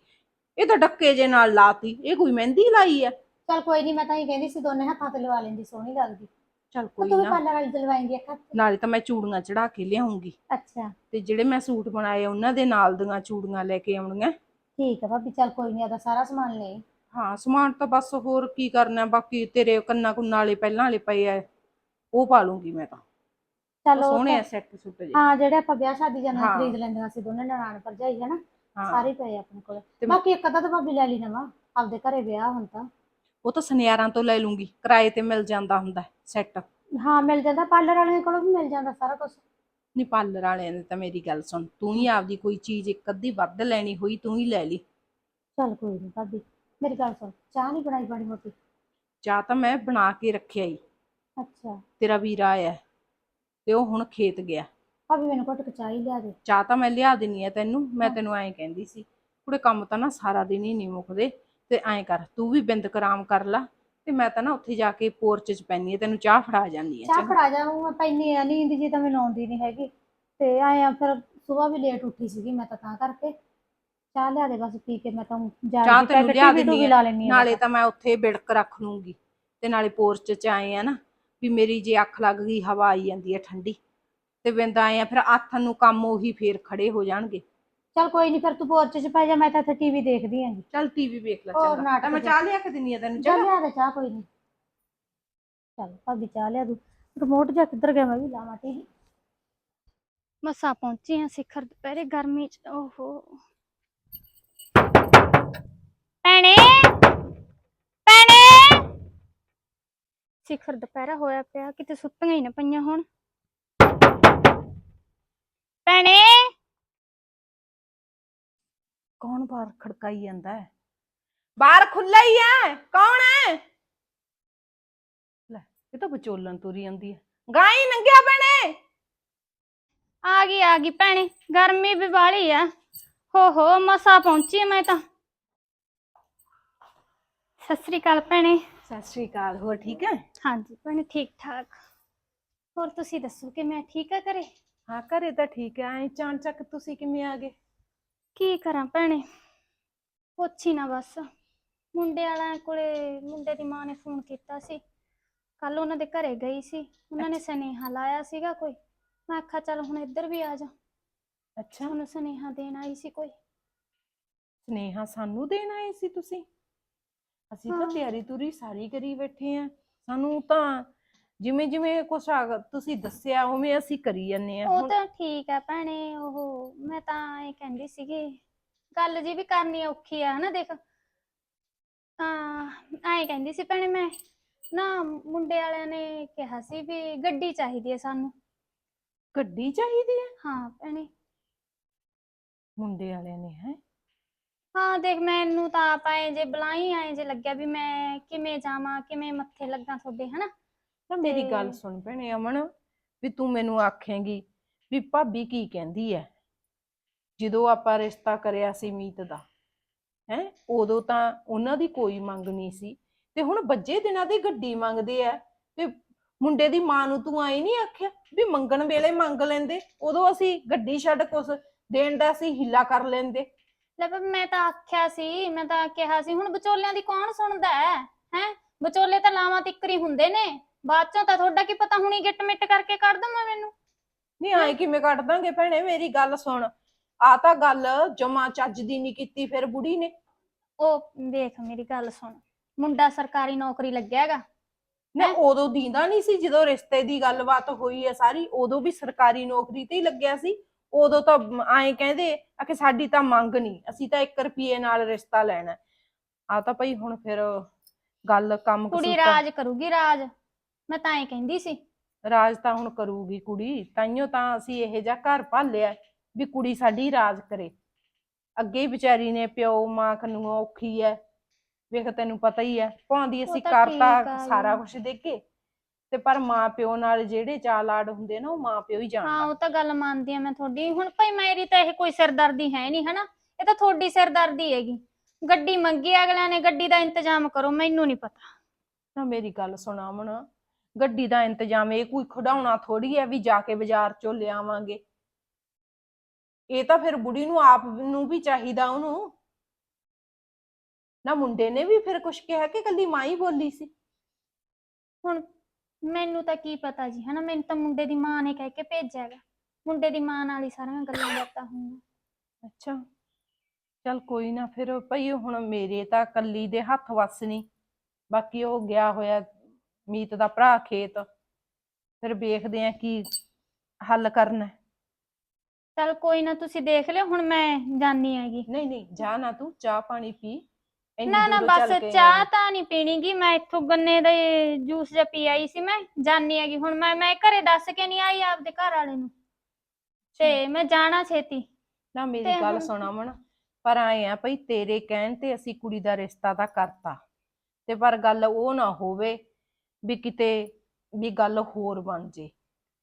ਇਹ ਤਾਂ ਡੱਕੇ ਜੇ ਨਾਲ ਲਾਤੀ ਇਹ ਕੋਈ ਮਹਿੰਦੀ ਲਾਈ ਆ? ਚਲ ਕੋਈ ਨਹੀਂ ਮੈਂ ਤਾਂ ਹੀ ਕਹਿੰਦੀ ਸੀ ਦੋਨੇ ਹੱਥਾਂ ਤੇ ਲਵਾ ਲੈਂਦੀ ਸੋਹਣੀ ਲੱਗਦੀ। ਚੱਲ ਉਹ ਕੋਈ ਤੂੰ ਵੀ ਨਾ। ਪਾਰਲਰ ਵਾਲੀ ਦਿਲਵਾਏਂਗੀ ਇੱਕ ਹੱਥ ਤੇ? ਨਾਲੇ ਤਾਂ ਮੈਂ ਚੂੜੀਆਂ ਚੜਾ ਕੇ ਲਿਆਉਂਗੀ। ਅੱਛਾ। ਤੇ ਜਿਹੜੇ ਮੈਂ ਸੂਟ ਬਣਾਏ ਉਹਨਾਂ ਦੇ ਨਾਲ ਦੀਆਂ ਚੂੜੀਆਂ ਲੈ ਕੇ ਆਉਣੀਆਂ। ਠੀਕ ਆ ਭਾਬੀ ਚਲ ਕੋਈ ਨਹੀਂ ਆਦਾ ਸਾਰਾ ਸਮਾਨ ਲੈ। ਹਾਂ ਸਮਾਨ ਤਾਂ ਬਸ ਹੋਰ ਕੀ ਕਰਨਾ ਬਾਕੀ ਤੇਰੇ ਕੰਨਾਂ ਕੁੰਨਾਂ ਵਾਲੇ ਪਹਿਲਾਂ ਵਾਲੇ ਪਏ ਆ ਉਹ ਪਾ ਲੂੰਗੀ ਮੈਂ ਤਾਂ। ਉਹ ਚਲੋ ਸੋਹਣੇ ਆ ਸੈੱਟ ਸੁੱਟ ਜੇ ਹਾਂ ਜਿਹੜੇ ਆਪਾਂ ਵਿਆਹ ਸ਼ਾਦੀ ਜਾਂਦੇ ਹਾਂ। ਖਰੀਦ ਲੈਂਦੀਆਂ ਸੀ ਦੋਨੇ ਨਨਾਣ ਭਰਜਾਈ ਹੈ ਨਾ ਹਾਂ। ਸਾਰੇ ਪਏ ਆ ਆਪਣੇ ਕੋਲ। ਬਾਕੀ ਇੱਕ ਅੱਧਾ ਤਾਂ ਭਾਬੀ ਲੈ ਲਈ ਨਵਾਂ ਆਪਦੇ ਘਰੇ ਵਿਆਹ ਹੁਣ ਤਾਂ। ਉਹ ਤਾਂ ਸੁਨਿਆਰਾਂ ਤੋਂ ਲੈ ਲੂੰਗੀ ਕਿਰਾਏ ਤੇ ਮਿਲ ਜਾਂਦਾ ਹੁੰਦਾ ਸੈੱਟ ਹਾਂ ਮਿਲ ਜਾਂਦਾ ਪਾਰਲਰ ਵਾਲਿਆਂ ਕੋਲੋਂ ਵੀ ਮਿਲ ਜਾਂਦਾ ਸਾਰਾ ਕੁਝ ਨਹੀਂ ਪਾਰਲਰ ਵਾਲਿਆਂ ਨੇ ਤਾਂ ਮੇਰੀ ਗੱਲ ਸੁਣ ਤੂੰ ਹੀ ਆਪਦੀ ਕੋਈ ਚੀਜ਼ ਇੱਕ ਅੱਧੀ ਵੱਧ ਲੈਣੀ ਹੋਈ ਤੂੰ ਹੀ ਲੈ ਲਈ। ਚਲ ਕੋਈ ਨਹੀਂ ਭਾਬੀ ਮੇਰੀ ਗੱਲ ਸੁਣ ਚਾਹ ਨਹੀਂ ਬਣਾਈ ਬੜੀ ਮੋਟੀ? ਚਾਹ ਤਾਂ ਮੈਂ ਬਣਾ ਕੇ ਰੱਖਿਆ ਈ। ਅੱਛਾ। ਤੇਰਾ ਵੀਰ ਆਇਆ ਹੈ, ਤੇ ਉਹ ਹੁਣ ਖੇਤ ਗਿਆ। ਭਾਬੀ ਮੈਨੂੰ ਘੁੱਟ ਕੇ ਚਾਹ ਹੀ ਲਿਆ ਦੇ। ਚਾਹ ਤਾਂ ਮੈਂ ਲਿਆ ਦਿੰਨੀ ਆ ਤੈਨੂੰ ਮੈਂ ਤੈਨੂੰ ਐਂ ਕਹਿੰਦੀ ਸੀ ਕੁੜੇ ਕੰਮ ਤਾਂ ਨਾ ਸਾਰਾ ਦਿਨ ਹੀ ਨਹੀਂ ਮੁੱਕਦੇ ਤੇ ਐਂ ਕਰ ਤੂੰ ਵੀ ਬਿੰਦ ਕਰਾਮ ਕਰ ਲਾ। ਤੇ ਮੈਂ ਤਾਂ ਨਾ ਉੱਥੇ ਜਾ ਕੇ ਪੋਰਚ 'ਚ ਪੈਣੀ ਆ ਤੈਨੂੰ ਚਾਹ ਫੜਾ ਜਾਂਦੀ ਆ ਚਾਹ ਫੜਾ ਜਾਊਂ ਮੈਂ ਪੈਣੀ ਆ ਨੀਂਦ ਜੀ ਤਾਂ ਮੈਨੂੰ ਆਉਂਦੀ ਨਹੀਂ ਹੈਗੀ। ਤੇ ਆਇਆ ਫਿਰ ਸਵੇਰ ਵੀ ਲੇਟ ਉੱਠੀ ਸੀਗੀ ਮੈਂ ਤਾਂ ਤਾਂ ਕਰਕੇ। ਚਾਹ ਲਿਆ ਦੇ ਬਸ ਪੀ ਕੇ ਮੈਂ ਤਾਂ ਜਾ ਚਾਹ ਤੈਨੂੰ ਲਿਆ ਲਾ ਆ ਨਾਲੇ ਤਾਂ। ਮੈਂ ਉੱਥੇ ਬਿੜਕ ਰੱਖ ਲੂੰਗੀ। ਤੇ ਨਾਲੇ ਪੋਰਚ 'ਚ ਆਏ ਆ ਨਾ ਵੀ ਮੇਰੀ ਜੇ ਅੱਖ ਲੱਗ ਗਈ ਹਵਾ ਆਈ ਜਾਂਦੀ ਹੈ ਠੰਡੀ। ਤੇ ਬਿੰਦ ਆਏ ਆ ਫਿਰ ਆਥਨ ਨੂੰ ਕੰਮ ਉਹੀ ਫੇਰ ਖੜੇ ਹੋ ਜਾਣਗੇ। ਚੱਲ ਕੋਈ ਨਹੀਂ ਫਿਰ ਤੂੰ ਪੋਰਚ 'ਚ ਪੈ ਜਾ ਮੈਂ ਤਾਂ ਇੱਥੇ ਟੀਵੀ ਦੇਖਦੀ ਆਂਗੀ ਚੱਲ ਟੀਵੀ ਵੇਖ ਲੈ ਹੋਰ ਚੰਗਾ। ਨਾਟਕ ਤਾਂ ਮੈਂ। ਚਾਹ ਲਿਆ ਕੇ ਦਿੰਨੀ ਆ ਤੈਨੂੰ ਜਾ ਚੰਗਾ। ਲਿਆ ਦੇ ਚਾਹ ਕੋਈ ਨਹੀਂ ਚੱਲ ਭਾਬੀ ਚਾਹ ਲਿਆ ਦੂ। ਰਿਮੋਟ ਜਾ ਕਿੱਧਰ ਗਿਆ ਮੈਂ ਵੀ ਲਾਵਾਂ ਟੀਵੀ ਮਸਾਂ ਪਹੁੰਚੀ ਆ ਸਿਖਰ ਦੁਪਹਿਰੇ ਗਰਮੀ ਚ ਓਹੋ। ਭੈਣੇ ਭੈਣੇ! ਸਿਖਰ ਦੁਪਹਿਰਾ ਹੋਇਆ ਪਿਆ ਕਿਤੇ ਸੁੱਤੀਆਂ ਹੀ ਨਾ ਪਈਆਂ ਹੁਣ। ਭੈਣੇ! ਕੌਣ ਬਾਹਰ ਖੜਕਾਈ ਜਾਂਦਾ ਹੈ? ਬਾਹਰ ਖੁੱਲਾ ਹੀ ਹੈ। ਕੌਣ ਹੈ? ਲੈ ਇਹ ਤਾਂ ਵਿਚੋਲਣ ਤੁਰੀ ਜਾਂਦੀ ਹੈ। ਗਾਈ ਨੰਗਿਆ ਭੈਣੇ। ਆ ਗਈ ਆ ਗਈ ਭੈਣੇ ਗਰਮੀ ਵੀ ਬਾਹਲੀ ਆ। ਹੋ ਹੋ ਮਸਾਂ ਪਹੁੰਚੀ ਮੈਂ ਤਾਂ। ਸਤਿ ਸ੍ਰੀ ਅਕਾਲ ਭੈਣੇ। ਸਤਿ ਸ਼੍ਰੀ ਅਕਾਲ ਹੋਰ ਠੀਕ ਹੈ? ਹਾਂਜੀ ਭੈਣੇ ਠੀਕ ਠਾਕ। ਹੋਰ ਤੁਸੀਂ ਦੱਸੋ ਕਿ ਮੈਂ ਠੀਕ ਆ ਘਰੇ? ਹਾਂ ਘਰੇ ਤਾਂ ਠੀਕ ਹੈ। ਐ ਚਾਂਚਕ ਤੁਸੀਂ ਕਿਵੇਂ ਆ ਗਏ? ਕੀ ਕਰਾਂ ਭੈਣੇ? ਪੁੱਛ ਹੀ ਨਾ ਬਸ। ਮੁੰਡੇ ਵਾਲਿਆਂ ਕੋਲੇ ਮੁੰਡੇ ਦੀ ਮਾਂ ਨੇ ਫੋਨ ਕੀਤਾ ਸੀ। ਕੱਲ ਉਹਨਾਂ ਦੇ ਘਰੇ ਗਈ ਸੀ। ਉਹਨਾਂ ਨੇ ਸੁਨੇਹਾ ਲਾਇਆ ਸੀਗਾ ਕੋਈ। ਮੈਂ ਆਖਿਆ ਚੱਲ ਹੁਣ ਇੱਧਰ ਵੀ ਆ ਜਾ। ਅੱਛਾ। ਹੁਣ ਸੁਨੇਹਾ ਦੇਣ ਆਈ ਸੀ ਕੋਈ। ਸਨੇਹਾ ਸਾਨੂੰ ਦੇਣ ਆਏ ਸੀ ਤੁਸੀਂ? ਅਸੀਂ ਤਾਂ ਹਾਂ। ਤਿਆਰੀ ਤੁਰੀ ਸਾਰੀ ਕਰੀ ਬੈਠੇ ਆ। ਸਾਨੂੰ ਤਾਂ ਜਿਵੇਂ ਜਿਵੇਂ ਕੁਛ ਆ- ਤੁਸੀਂ ਦੱਸਿਆ ਉਵੇਂ ਅਸੀਂ ਕਰੀ ਜਾਂਦੇ ਆ ਉਹ ਤਾਂ ਠੀਕ ਆ ਭੈਣੇ ਉਹ ਮੈਂ ਤਾਂ ਇਹ ਕਹਿੰਦੀ ਸੀਗੀ ਗੱਲ ਜੀ ਵੀ ਕਰਨੀ ਔਖੀ ਆ ਹਨਾ ਦੇਖ। ਤਾਂ ਐਂ ਕਹਿੰਦੀ ਸੀ ਭੈਣੇ ਮੈਂ ਨਾ ਮੁੰਡੇ ਵਾਲਿਆਂ ਨੇ ਕਿਹਾ ਸੀ ਵੀ ਗੱਡੀ ਚਾਹੀਦੀ ਹੈ ਸਾਨੂੰ। ਗੱਡੀ ਚਾਹੀਦੀ ਹੈ ਹਾਂ ਭੈਣੇ। ਮੁੰਡੇ ਵਾਲਿਆਂ ਨੇ ਹੈ? ਹਾਂ ਦੇਖ ਮੈਨੂੰ ਤਾਂ ਆਪ ਐਂ ਜੇ ਬਲਾਈ ਐਂ ਜੇ ਲੱਗਿਆ ਵੀ ਮੈਂ ਕਿਵੇਂ ਜਾਵਾਂ ਕਿਵੇਂ ਮੱਥੇ ਲੱਗਾ ਤੁਹਾਡੇ ਹਨਾ? ਤਾਂ ਮੇਰੀ ਗੱਲ ਸੁਣ ਭੈਣੇ ਅਮਨ ਵੀ ਤੂੰ ਮੈਨੂੰ ਆਖੇਂਗੀ ਵੀ ਭਾਬੀ ਕੀ ਕਹਿੰਦੀ ਐ? ਜਦੋਂ ਆਪਾਂ ਰਿਸ਼ਤਾ ਕਰਿਆ ਸੀ ਮੀਤ ਦਾ ਹੈ ਉਦੋਂ ਤਾਂ ਉਹਨਾਂ ਦੀ ਕੋਈ ਮੰਗ ਨਹੀਂ ਸੀ। ਤੇ ਹੁਣ ਬੱਜੇ ਦਿਨਾਂ ਦੀ ਗੱਡੀ ਮੰਗਦੇ ਆ ਤੇ ਮੁੰਡੇ ਦੀ ਮਾਂ ਨੂੰ ਤੂੰ ਆਈ ਨਹੀਂ ਆਖਿਆ ਵੀ ਮੰਗਣ ਵੇਲੇ ਮੰਗ ਲੈਂਦੇ? ਉਦੋਂ ਅਸੀਂ ਗੱਡੀ ਛੱਡ ਕੁਛ ਦੇਣ ਦਾ ਅਸੀਂ ਹਿੱਲਾ ਕਰ ਲੈਂਦੇ। ਲੈ ਪਰ ਮੈਂ ਤਾਂ ਆਖਿਆ ਸੀ ਮੈਂ ਤਾਂ ਕਿਹਾ ਸੀ ਹੁਣ ਵਿਚੋਲਿਆਂ ਦੀ ਕੌਣ ਸੁਣਦਾ ਹੈ ਹੈ? ਵਿਚੋਲੇ ਤਾਂ ਲਾਵਾਂ ਤਿੱਕਰੀ ਹੁੰਦੇ ਨੇ। ਬਾਅਦ ਚੋਂ ਤਾਂ ਤੁਹਾਡਾ ਕੀ ਪਤਾ ਹੁਣੀ ਗਿੱਟ ਮਿੱਟ ਕਰਕੇ ਕੱਢ ਦਵਾਂ ਮੈਨੂੰ? ਨਹੀਂ ਆਏ ਕਿਵੇਂ ਕੱਢ ਦਾਂਗੇ ਭੈਣੇ? ਮੇਰੀ ਗੱਲ ਸੁਣ। ਆ ਤਾਂ ਗੱਲ ਜਮਾ ਚੱਜ ਦੀ ਨਹੀਂ ਕੀਤੀ ਫਿਰ ਬੁੜੀ ਨੇ। ਉਹ ਦੇਖ ਮੇਰੀ ਗੱਲ ਸੁਣ। ਮੁੰਡਾ ਸਰਕਾਰੀ ਨੌਕਰੀ ਲੱਗਿਆ ਹੈਗਾ। ਨਾ? ਉਦੋਂ ਦੀਂਦਾ ਨਹੀਂ ਸੀ ਜਦੋਂ ਰਿਸ਼ਤੇ ਦੀ ਗੱਲਬਾਤ ਹੋਈ ਹੈ ਸਾਰੀ ਉਦੋਂ ਵੀ ਸਰਕਾਰੀ ਨੌਕਰੀ ਤੇ ਹੀ ਲੱਗਿਆ ਸੀ। ਉਦੋਂ ਤਾਂ ਐਂ ਕਹਿੰਦੇ ਆ ਕਿ ਸਾਡੀ ਤਾਂ ਮੰਗ ਨਹੀਂ ਅਸੀਂ ਤਾਂ 1 ਰੁਪਏ ਨਾਲ ਰਿਸ਼ਤਾ ਲੈਣਾ। ਆ ਤਾਂ ਭਈ ਹੁਣ ਫਿਰ ਗੱਲ ਕੰਮ ਕੁੜੀ ਕਸੂਤਾ- ਰਾਜ ਕਰੂਗੀ ਰਾਜ। ਮੈਂ ਤਾਂ ਐਂ ਕਹਿੰਦੀ ਸੀ। ਰਾਜ ਤਾਂ ਹੁਣ ਕਰੂਗੀ ਕੁੜੀ ਤਾਈਓ ਤਾਂ ਅਸੀਂ ਇਹ ਜਿਹਾ ਘਰ ਭਾਲਿਆ ਵੀ ਕੁੜੀ ਸਾਡੀ ਰਾਜ ਕਰੇ। ਅੱਗੇ ਹੀ ਵਿਚਾਰੀ ਨੇ ਪਿਓ ਮਾਂ ਕਨੂੰ ਔਖੀ ਐ। ਵੇਖ ਤੈਨੂੰ ਪਤਾ ਹੀ ਐ ਭਾਂਦੀ ਅਸੀਂ ਤਾਂ ਠੀਕ ਆ। ਕਰਤਾ ਸਾਰਾ। ਕੁਝ ਦੇਖੇ। ਤੇ ਪਰ ਮਾਂ ਪਿਓ ਨਾਲ ਜਿਹੜੇ ਚਾਅ ਲਾਡ ਹੁੰਦੇ ਨਾ ਉਹ ਮਾਂ ਪਿਓ ਹੀ ਹਾਂ ਜਾਣਦਾ ਉਹ ਤਾਂ ਗੱਲ ਮੰਨਦੀ ਆ ਮੈਂ ਤੁਹਾਡੀ। ਹੁਣ ਭਾਈ ਮੇਰੀ ਤਾਂ ਇਹ ਕੋਈ ਸਿਰਦਰਦੀ ਹੈ ਨਹੀਂ ਹਨਾ? ਇਹ ਤਾਂ ਤੁਹਾਡੀ ਸਿਰਦਰਦੀ ਹੈਗੀ। ਗੱਡੀ ਮੰਗੀ ਅਗਲਿਆਂ ਨੇ ਗੱਡੀ ਦਾ ਇੰਤਜ਼ਾਮ ਕਰੋ ਮੈਨੂੰ ਨਹੀਂ ਪਤਾ। ਨਾ ਮੇਰੀ ਗੱਲ ਸੁਣਾ ਮਣ ਗੱਡੀ ਦਾ ਇੰਤਜ਼ਾਮ ਇਹ ਕੋਈ ਖਡਾਉਣਾ ਥੋੜੀ ਐ ਵੀ ਜਾ ਕੇ ਬਾਜ਼ਾਰ ਚੋਂ ਲਿਆਵਾਂਗੇ। ਇਹ ਤਾਂ ਫਿਰ ਬੁੜੀ ਨੂੰ ਆਪ ਨੂੰ ਵੀ ਚਾਹੀਦਾ ਉਹਨੂੰ। ਨਾ ਮੁੰਡੇ ਨੇ ਵੀ ਫਿਰ ਕੁਝ ਕਿਹਾ ਕਿ ਕੱਲੀ ਮਾਂ ਹੀ ਬੋਲੀ ਸੀ? ਹੁਣ ਮੈਨੂੰ ਤਾਂ ਕੀ ਪਤਾ ਜੀ ਹਨਾ? ਮੈਨੂੰ ਤਾਂ ਮੁੰਡੇ ਦੀ ਮਾਂ ਨੇ ਕਹਿ ਕੇ ਭੇਜਿਆ ਹੈਗਾ ਮੁੰਡੇ ਦੀ ਮਾਂ ਨਾਲ ਹੀ ਸਾਰੀਆਂ ਗੱਲਾਂ ਬਾਤਾਂ ਹੋਈਆਂ। ਅੱਛਾ। ਚੱਲ ਕੋਈ ਨਾ ਫਿਰ ਭਈ ਹੁਣ ਮੇਰੇ ਤਾਂ ਕੱਲੀ ਦੇ ਹੱਥ ਵੱਸ ਨਹੀਂ ਬਾਕੀ ਉਹ ਗਿਆ ਹੋਇਆ ਮੀਤ ਦਾ ਭਰਾ ਖੇਤ। ਫਿਰ ਵੇਖਦੇ ਆ ਕੀ ਹੱਲ ਕਰਨਾ ਹੈ। ਚਲ ਕੋਈ ਨਾ ਤੁਸੀਂ ਦੇਖ ਲਿਓ ਹੁਣ ਮੈਂ ਜਾਣੀ ਹੈਗੀ। ਨਹੀਂ ਨਹੀਂ ਜਾ ਨਾ ਤੂੰ ਚਾਹ ਪਾਣੀ ਪੀ। ਇੰਨੀ ਨਾ ਨਾ ਦੂਰੋਂ ਚੱਲ ਬਸ ਚਾਹ। ਤਾਂ ਨਹੀਂ ਪੀਣੀਗੀ ਮੈਂ ਇੱਥੋਂ ਗੰਨੇ ਦੇ ਜੂਸ ਜਿਹਾ ਪੀ ਆਈ ਸੀ ਮੈਂ ਜਾਣੀ ਹੈਗੀ। ਹੁਣ ਮੈਂ ਮੈਂ ਘਰੇ ਦੱਸ ਕੇ ਨਹੀਂ ਆਈ ਆਪਦੇ ਘਰ ਵਾਲੇ ਨੂੰ। ਤੇ ਮੈਂ ਜਾਣਾ ਛੇਤੀ। ਨਾ ਮੇਰੀ ਤੇ ਗੱਲ ਹੁਣ- ਸੁਣਾ ਮਣ ਪਰ ਆਏ ਆ ਭਈ ਤੇਰੇ ਕਹਿਣ ਤੇ ਅਸੀਂ ਕੁੜੀ ਦਾ ਰਿਸ਼ਤਾ ਤਾਂ ਕਰਤਾ। ਤੇ ਪਰ ਗੱਲ ਉਹ ਨਾ ਹੋਵੇ ਵੀ ਕਿਤੇ ਵੀ ਗੱਲ ਹੋਰ ਬਣ ਜੇ।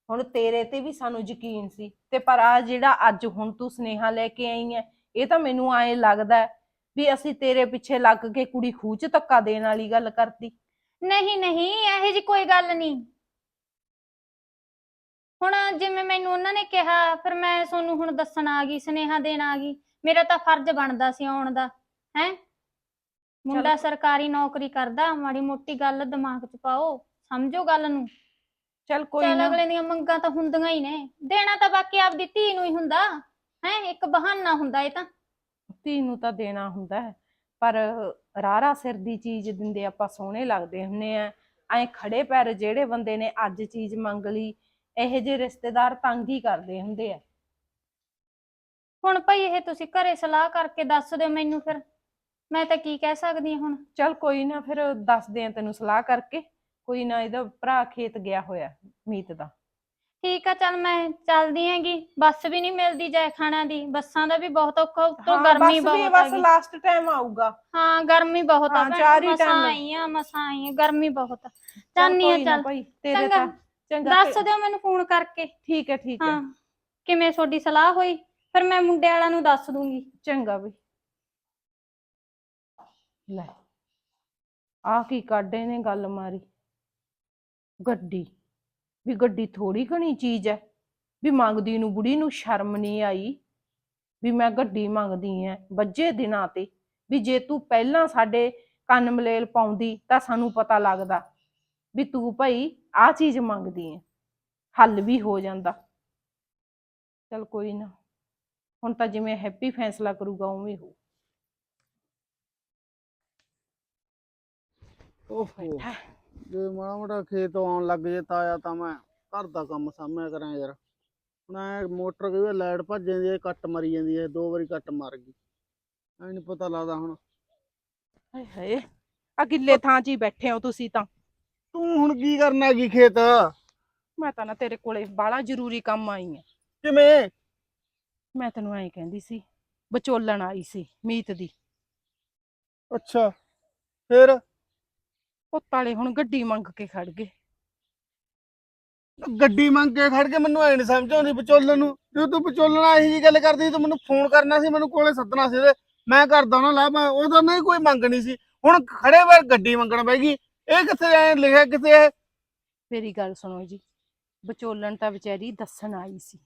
ਹੁਣ ਤੇਰੇ ਤੇ ਵੀ ਸਾਨੂੰ ਯਕੀਨ ਸੀ ਤੇ ਪਰ ਆ ਜਿਹੜਾ ਅੱਜ ਹੁਣ ਤੂੰ ਸੁਨੇਹਾ ਲੈ ਕੇ ਆਈ ਐ, ਇਹ ਤਾਂ ਮੈਨੂੰ ਐਂ ਲੱਗਦਾ ਵੀ ਅਸੀਂ ਤੇਰੇ ਪਿੱਛੇ ਲੱਗ ਕੇ ਕੁੜੀ ਖੂਹ 'ਚ ਧੱਕਾ ਦੇਣ ਵਾਲੀ ਗੱਲ ਕਰਤੀ। ਨਹੀਂ ਨਹੀਂ, ਇਹੋ ਜੀ ਕੋਈ ਗੱਲ ਨਹੀਂ। ਹੁਣ ਜਿਵੇਂ ਮੈਨੂੰ ਉਹਨਾਂ ਨੇ ਕਿਹਾ, ਫਿਰ ਮੈਂ ਤੁਹਾਨੂੰ ਹੁਣ ਦੱਸਣ ਆ ਗਈ, ਸੁਨੇਹਾ ਦੇਣ ਆ ਗਈ। ਮੇਰਾ ਤਾਂ ਫਰਜ਼ ਬਣਦਾ ਸੀ ਆਉਣ ਦਾ, ਹੈ? ਮੁੰਡਾ ਸਰਕਾਰੀ ਨੌਕਰੀ ਕਰਦਾ ਮਾੜੀ ਮੋਟੀ ਗੱਲ ਦਿਮਾਗ 'ਚ ਪਾਓ ਸਮਝੋ ਗੱਲ ਨੂੰ। ਚੱਲ ਕੋਈ ਚੱਲ ਨਾ। ਅਗਲੇ ਦੀਆਂ ਮੰਗਾਂ ਤਾਂ ਹੁੰਦੀਆਂ ਹੀ ਨੇ। ਦੇਣਾ ਤਾਂ ਬਾਕੀ ਆਪਦੀ ਧੀ ਨੂੰ ਹੀ ਹੁੰਦਾ। ਹੈ ਇੱਕ ਬਹਾਨਾ ਹੁੰਦਾ ਇਹ ਤਾਂ। ਧੀ ਨੂੰ ਤਾਂ ਦੇਣਾ ਹੁੰਦਾ ਹੈ। ਪਰ ਰਾਰਾ ਸਿਰ ਦੀ ਚੀਜ਼ ਦਿੰਦੇ ਆਪਾਂ ਸੋਹਣੇ ਲੱਗਦੇ ਹੁੰਨੇ ਆ। ਐ ਖੜੇ ਪੈਰ ਜਿਹੜੇ ਬੰਦੇ ਨੇ ਅੱਜ ਚੀਜ਼ ਮੰਗ ਲਈ ਇਹੋ ਜਿਹੇ ਰਿਸ਼ਤੇਦਾਰ ਤੰਗ ਹੀ ਕਰਦੇ ਹੁੰਦੇ ਆ। ਹੁਣ ਭਈ ਇਹ ਤੁਸੀਂ ਘਰੇ ਸਲਾਹ ਕਰਕੇ ਦੱਸ ਦਿਓ ਮੈਨੂੰ ਫਿਰ। ਮੈਂ ਤਾਂ ਕੀ ਕਹਿ ਸਕਦੀ ਹਾਂ ਹੁਣ? ਚੱਲ ਕੋਈ ਨਾ ਫਿਰ ਦੱਸਦੇ ਆ ਤੈਨੂੰ ਸਲਾਹ ਕਰਕੇ। ਕੋਈ ਨਾ ਇਹਦਾ ਭਰਾ ਖੇਤ ਗਿਆ ਹੋਇਆ ਮੀਤ ਦਾ। ਠੀਕ ਆ ਚੱਲ ਮੈਂ ਚੱਲਦੀ ਹੈਗੀ। ਬੱਸ ਵੀ ਨਹੀਂ ਮਿਲਦੀ ਜੈ ਖਾਣਾ ਦੀ। ਬੱਸਾਂ ਦਾ ਵੀ ਬਹੁਤ ਔਖਾ ਉੱਤੋਂ ਹਾਂ, ਗਰਮੀ ਬਸ ਵੀ ਬਹੁਤ ਬਸ ਹੈਗੀ ਲਾਸਟ ਟਾਈਮ ਆਊਗਾ। ਹਾਂ ਗਰਮੀ ਬਹੁਤ ਆ ਹਾਂ, ਭੈਣ, ਚਾਰ ਹੀ ਮਸਾਂ time ਹੈ। ਆਈ ਆ ਮਸਾਂ ਆਈ ਆ ਗਰਮੀ ਬਹੁਤ ਆ। ਜਾਨੀ ਆ ਕੋਈ ਨਾ ਚੱਲ। ਭਾਈ ਤੇਰੇ ਚੰਗਾ। ਤਾਂ ਚੰਗਾ ਦੱਸ ਫਿਰ- ਦਿਓ ਮੈਨੂੰ ਫੋਨ ਕਰਕੇ। ਠੀਕ ਹੈ ਠੀਕ ਹੈ। ਹਾਂ ਕਿਵੇਂ ਤੁਹਾਡੀ ਸਲਾਹ ਹੋਈ? ਫਿਰ ਮੈਂ ਮੁੰਡੇ ਵਾਲਿਆਂ ਨੂੰ ਦੱਸ ਦੂੰਗੀ। ਚੰਗਾ ਬਈ। ਲੈ ਆ ਕੀ ਕਾਢੇ ਨੇ ਗੱਲ ਮਾਰੀ? ਗੱਡੀ, ਵੀ ਗੱਡੀ ਥੋੜੀ ਘਣੀ ਚੀਜ਼ ਐ ਵੀ ਮੰਗਦੀ ਨੂੰ ਬੁੜੀ ਨੂੰ ਸ਼ਰਮ ਨਹੀਂ ਆਈ, ਵੀ ਮੈਂ ਗੱਡੀ ਮੰਗਦੀ ਐ ਵੱਜੇ ਦਿਨਾਂ ਤੇ, ਵੀ ਜੇ ਤੂੰ ਪਹਿਲਾਂ ਸਾਡੇ ਕੰਨ ਮਲੇਲ ਪਾਉਂਦੀ ਤਾਂ ਸਾਨੂੰ ਪਤਾ ਲੱਗਦਾ, ਵੀ ਤੂੰ ਭਾਈ ਆ ਚੀਜ਼ ਮੰਗਦੀ ਐ, ਹੱਲ ਵੀ ਹੋ ਜਾਂਦਾ। ਚਲ ਕੋਈ ਨਾ, ਹੁਣ ਤਾਂ ਜਿਵੇਂ ਹੈਪੀ ਫੈਸਲਾ ਕਰੂਗਾ ਉਵੇਂ ਹੋ ਓਹੋ। ਜੇ ਮਾੜਾ ਮੋਟਾ ਖੇਤ ਆਉਣ ਲੱਗ ਜੇ ਤਾਇਆ ਤਾਂ ਮੈਂ ਘਰ ਦਾ ਕੰਮ ਸਾਂਭਿਆ ਕਰਾਂ ਯਾਰ। ਹੁਣ ਐ ਮੋਟਰ ਕਈ ਵਾਰ ਲਾਈਟ ਭੱਜ ਜਾਂਦੀ ਹੈ ਕੱਟ ਮਰੀ ਜਾਂਦੀ ਹੈ ਦੋ ਵਾਰੀ ਕੱਟ ਮਰ ਗਈ। ਐ ਨਹੀਂ ਪਤਾ ਲੱਗਦਾ ਹੁਣ। ਹਾਏ ਹਾਏ ਆ ਗਿੱਲੇ ਥਾਂ 'ਚ ਹੀ ਬੈਠੇ ਹੋ ਤੁਸੀਂ ਤਾਂ। ਤੂੰ ਹੁਣ ਕੀ ਕਰਨਾ ਕੀ ਖੇਤ? ਮੈਂ ਤਾਂ ਨਾ ਤੇਰੇ ਕੋਲੇ ਬਾਲਾ ਜ਼ਰੂਰੀ ਕੰਮ ਆਈ ਆ ਕਿਵੇਂ? ਮੈਂ ਤੈਨੂੰ ਐਂ ਕਹਿੰਦੀ ਸੀ ਵਿਚੋਲਣ ਆਈ ਸੀ ਮੀਤ ਦੀ। ਅੱਛਾ ਫਿਰ? ਪੁੱਤ ਵਾਲੇ ਹੁਣ ਗੱਡੀ ਮੰਗ ਕੇ ਖੜ ਗਏ। ਗੱਡੀ ਮੰਗ ਕੇ ਖੜ ਕੇ ਮੈਨੂੰ ਐ ਨਹੀਂ ਸਮਝ ਆਉਂਦੀ ਵਿਚੋਲਣ ਨੂੰ। ਜੇ ਤੂੰ ਵਿਚੋਲਣਾ ਇਹੀ ਜੀ ਗੱਲ ਕਰਦੀ ਤੂੰ ਮੈਨੂੰ ਫੋਨ ਕਰਨਾ ਸੀ ਮੈਨੂੰ ਕੋਲੇ ਸੱਦਣਾ ਸੀ ਇਹਦੇ ਮੈਂ ਕਰਦਾ ਨਾ ਲਾ ਮੈਂ ਉਹਦਾ ਨਹੀਂ ਕੋਈ ਮੰਗ ਨਹੀਂ ਸੀ। ਹੁਣ ਖੜੇ ਵਾਰ ਗੱਡੀ ਮੰਗਣ ਪੈਗੀ ਇਹ ਕਿੱਥੇ ਐ ਲਿਖਿਆ ਕਿਤੇ ਹੈ ਮੇਰੀ ਗੱਲ ਸੁਣੋ ਜੀ ਵਿਚੋਲਣ ਤਾਂ ਵਿਚਾਰੀ ਦੱਸਣ ਆਈ ਸੀ।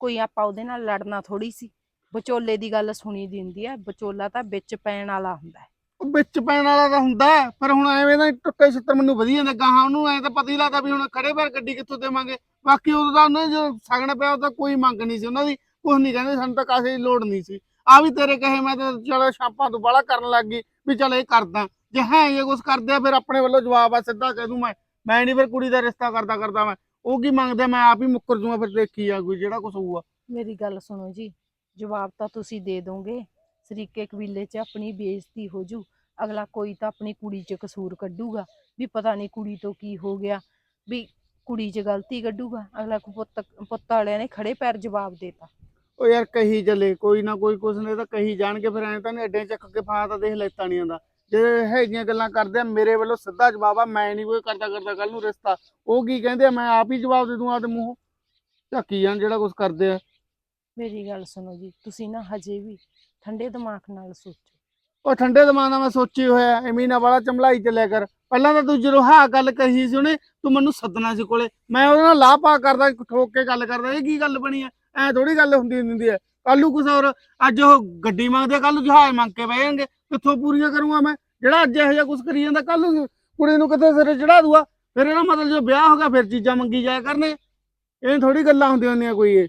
ਕੋਈ ਆਪਾਂ ਉਹਦੇ ਨਾਲ ਲੜਨਾ ਥੋੜੀ ਸੀ। ਵਿਚੋਲੇ ਦੀ ਗੱਲ ਸੁਣੀ ਦੀ ਹੁੰਦੀ ਆ ਵਿਚੋਲਾ ਤਾਂ ਵਿੱਚ ਪੈਣ ਵਾਲਾ ਹੁੰਦਾ ਹੈ। ਉਹ ਵਿੱਚ ਪੈਣ ਵਾਲਾ ਤਾਂ ਹੁੰਦਾ, ਪਰ ਹੁਣ ਐਵੇਂ ਦਾ ਟੁੱਟੇ ਛਿੱਤਰ ਮੈਨੂੰ ਵਧੀਆ ਲੱਗਾ। ਗਾਹਾਂ ਉਹਨੂੰ ਐ ਤਾਂ ਪਤਾ ਹੀ ਲੱਗਦਾ ਵੀ ਹੁਣ ਖੜੇ ਪੈਰ ਗੱਡੀ ਕਿੱਥੋਂ ਦੇਵਾਂਗੇ। ਬਾਕੀ ਉਦੋਂ ਤਾਂ ਉਹਨੇ ਜੋ ਸਗਣ ਪਿਆ ਉਹ ਕੋਈ ਮੰਗ ਨਹੀਂ ਸੀ ਉਹਨਾਂ ਦੀ। ਕੁਝ ਨਹੀਂ ਕਹਿੰਦੇ, ਸਾਨੂੰ ਤਾਂ ਕਾਸੇ ਦੀ ਲੋੜ ਨਹੀਂ ਸੀ। ਆ ਵੀ ਤੇਰੇ ਕਹੇ ਮੈਂ ਤਾਂ ਚਲੋ ਛਾਪਾਂ ਤੋਂ ਬਾਹਲਾ ਕਰਨ ਲੱਗ ਗਈ, ਵੀ ਚਲ ਇਹ ਕਰਦਾ। ਜੇ ਹੈ ਇਹ ਕੁਝ ਕਰਦੇ ਆ, ਫਿਰ ਆਪਣੇ ਵੱਲੋਂ ਜਵਾਬ ਆ, ਸਿੱਧਾ ਕਹਿ ਦੂੰ ਮੈਂ। ਮੈਂ ਨਹੀਂ ਫਿਰ ਕੁੜੀ ਦਾ ਰਿਸ਼ਤਾ ਕਰਦਾ ਕਰਦਾ ਮੈਂ। ਉਹ ਕੀ ਮੰਗਦਾ, ਮੈਂ ਆਪ ਹੀ ਮੁੱਕਰ ਜੂਗਾ, ਫਿਰ ਦੇਖੀ ਆ ਕੋਈ ਜਿਹੜਾ ਕੁਝ ਹੋਊਗਾ। ਮੇਰੀ ਗੱਲ ਸੁਣੋ ਜੀ, ਜਵਾਬ ਤਾਂ ਤੁਸੀਂ ਦੇ ਦੋਗੇ। ਸਰੀਕੇ ਕਬੀਲੇ 'ਚ ਆਪਣੀ ਬੇਇੱਜ਼ਤੀ ਹੋ ਜੂ ਅਗਲਾ ਕੋਈ ਤਾਂ ਆਪਣੀ ਕੁੜੀ 'ਚ ਕਸੂਰ ਕੱਢੂਗਾ ਵੀ ਪਤਾ ਨਹੀਂ ਕੁੜੀ ਤੋਂ ਕੀ ਹੋ ਗਿਆ ਵੀ ਕੁੜੀ 'ਚ ਗਲਤੀ ਕੱਢੂਗਾ ਅਗਲਾ ਕੋ ਪੁੱਤ ਪੁੱਤ ਵਾਲਿਆਂ ਨੇ ਖੜੇ ਪੈਰ ਜਵਾਬ ਦੇਤਾ ਉਹ ਯਾਰ ਕਹੀ ਚੱਲੇ ਕੋਈ ਨਾ ਕੋਈ ਕੁਛ ਨੇ ਤਾਂ ਕਹੀ ਜਾਣਗੇ ਫਿਰ ਐਂ ਤਾਂ ਨਹੀਂ ਅੱਡੇ ਚੱਕ ਕੇ ਫਾ ਤਾਂ ਦੇਖ ਲੈਤਾ ਨਹੀਂ ਆਂਦਾ ਜੇ ਹੈਗੀਆਂ ਗੱਲਾਂ ਕਰਦੇ ਆ ਮੇਰੇ ਵੱਲੋਂ ਸਿੱਧਾ ਜਵਾਬ ਆ ਮੈਂ ਨਹੀਂ ਕੋਈ ਕਰਦਾ ਕਰਦਾ ਕੱਲ ਨੂੰ ਰਿਸ਼ਤਾ। ਉਹ ਕੀ ਕਹਿੰਦੇ ਆ ਮੈਂ ਆਪ ਹੀ ਜਵਾਬ ਦੇ ਦੂੰ ਆਪਦੇ ਮੂੰਹੋਂ। ਝੱਕੀ ਜਾਣ ਜਿਹੜਾ ਕੁਝ ਕਰਦੇ ਆ। ਮੇਰੀ ਗੱਲ ਸੁਣੋ ਜੀ ਤੁਸੀਂ ਨਾ ਹਜੇ ਵੀ ਠੰਡੇ ਦਿਮਾਗ ਨਾਲ ਸੋਚੋ। ਉਹ ਠੰਡੇ ਦਿਮਾਗ ਨਾਲ ਮੈਂ ਸੋਚੀ ਹੋਇਆ, ਐਵੇਂ ਨਾ ਵਾਲਾ ਚਮਲਾਈ ਚੱਲਿਆ ਕਰ। ਪਹਿਲਾਂ ਤਾਂ ਤੂੰ ਜਦੋਂ ਹਾਂ ਗੱਲ ਕਹੀ ਸੀ ਉਹਨੇ, ਤੂੰ ਮੈਨੂੰ ਸੱਦਣਾ ਸੀ ਕੋਲੇ। ਮੈਂ ਉਹਦੇ ਨਾਲ ਲਾਹ ਪਾ ਕਰਦਾ, ਠੋਕ ਕੇ ਗੱਲ ਕਰਦਾ, ਇਹ ਕੀ ਗੱਲ ਬਣੀ ਐ ਐ ਥੋੜੀ ਗੱਲ ਹੁੰਦੀ ਹੁੰਦੀ ਐ ਕੱਲੂ ਕੁਛ ਹੋਰ, ਅੱਜ ਉਹ ਗੱਡੀ ਮੰਗਦੇ ਕੱਲੂ ਜਹਾਜ਼ ਮੰਗ ਕੇ ਬਹਿ ਜਾਣਗੇ। ਕਿੱਥੋਂ ਪੂਰੀਆਂ ਕਰੂੰਗਾ ਮੈਂ? ਜਿਹੜਾ ਅੱਜ ਇਹੋ ਜਿਹਾ ਕੁਛ ਕਰੀ ਜਾਂਦਾ ਕੱਲੂ ਕੁੜੀ ਨੂੰ ਕਿਤੇ ਸਿਰੇ ਚੜਾ ਦੂਆ ਫਿਰ ਇਹਦਾ ਮਤਲਬ ਜੋ ਵਿਆਹ ਹੋ ਗਿਆ, ਫਿਰ ਚੀਜ਼ਾਂ ਮੰਗੀ ਜਾਇਆ ਕਰਨੇ। ਇਹ ਥੋੜੀ ਗੱਲਾਂ ਹੁੰਦੀਆਂ ਹੁੰਦੀਆਂ ਕੋਈ ਇਹ।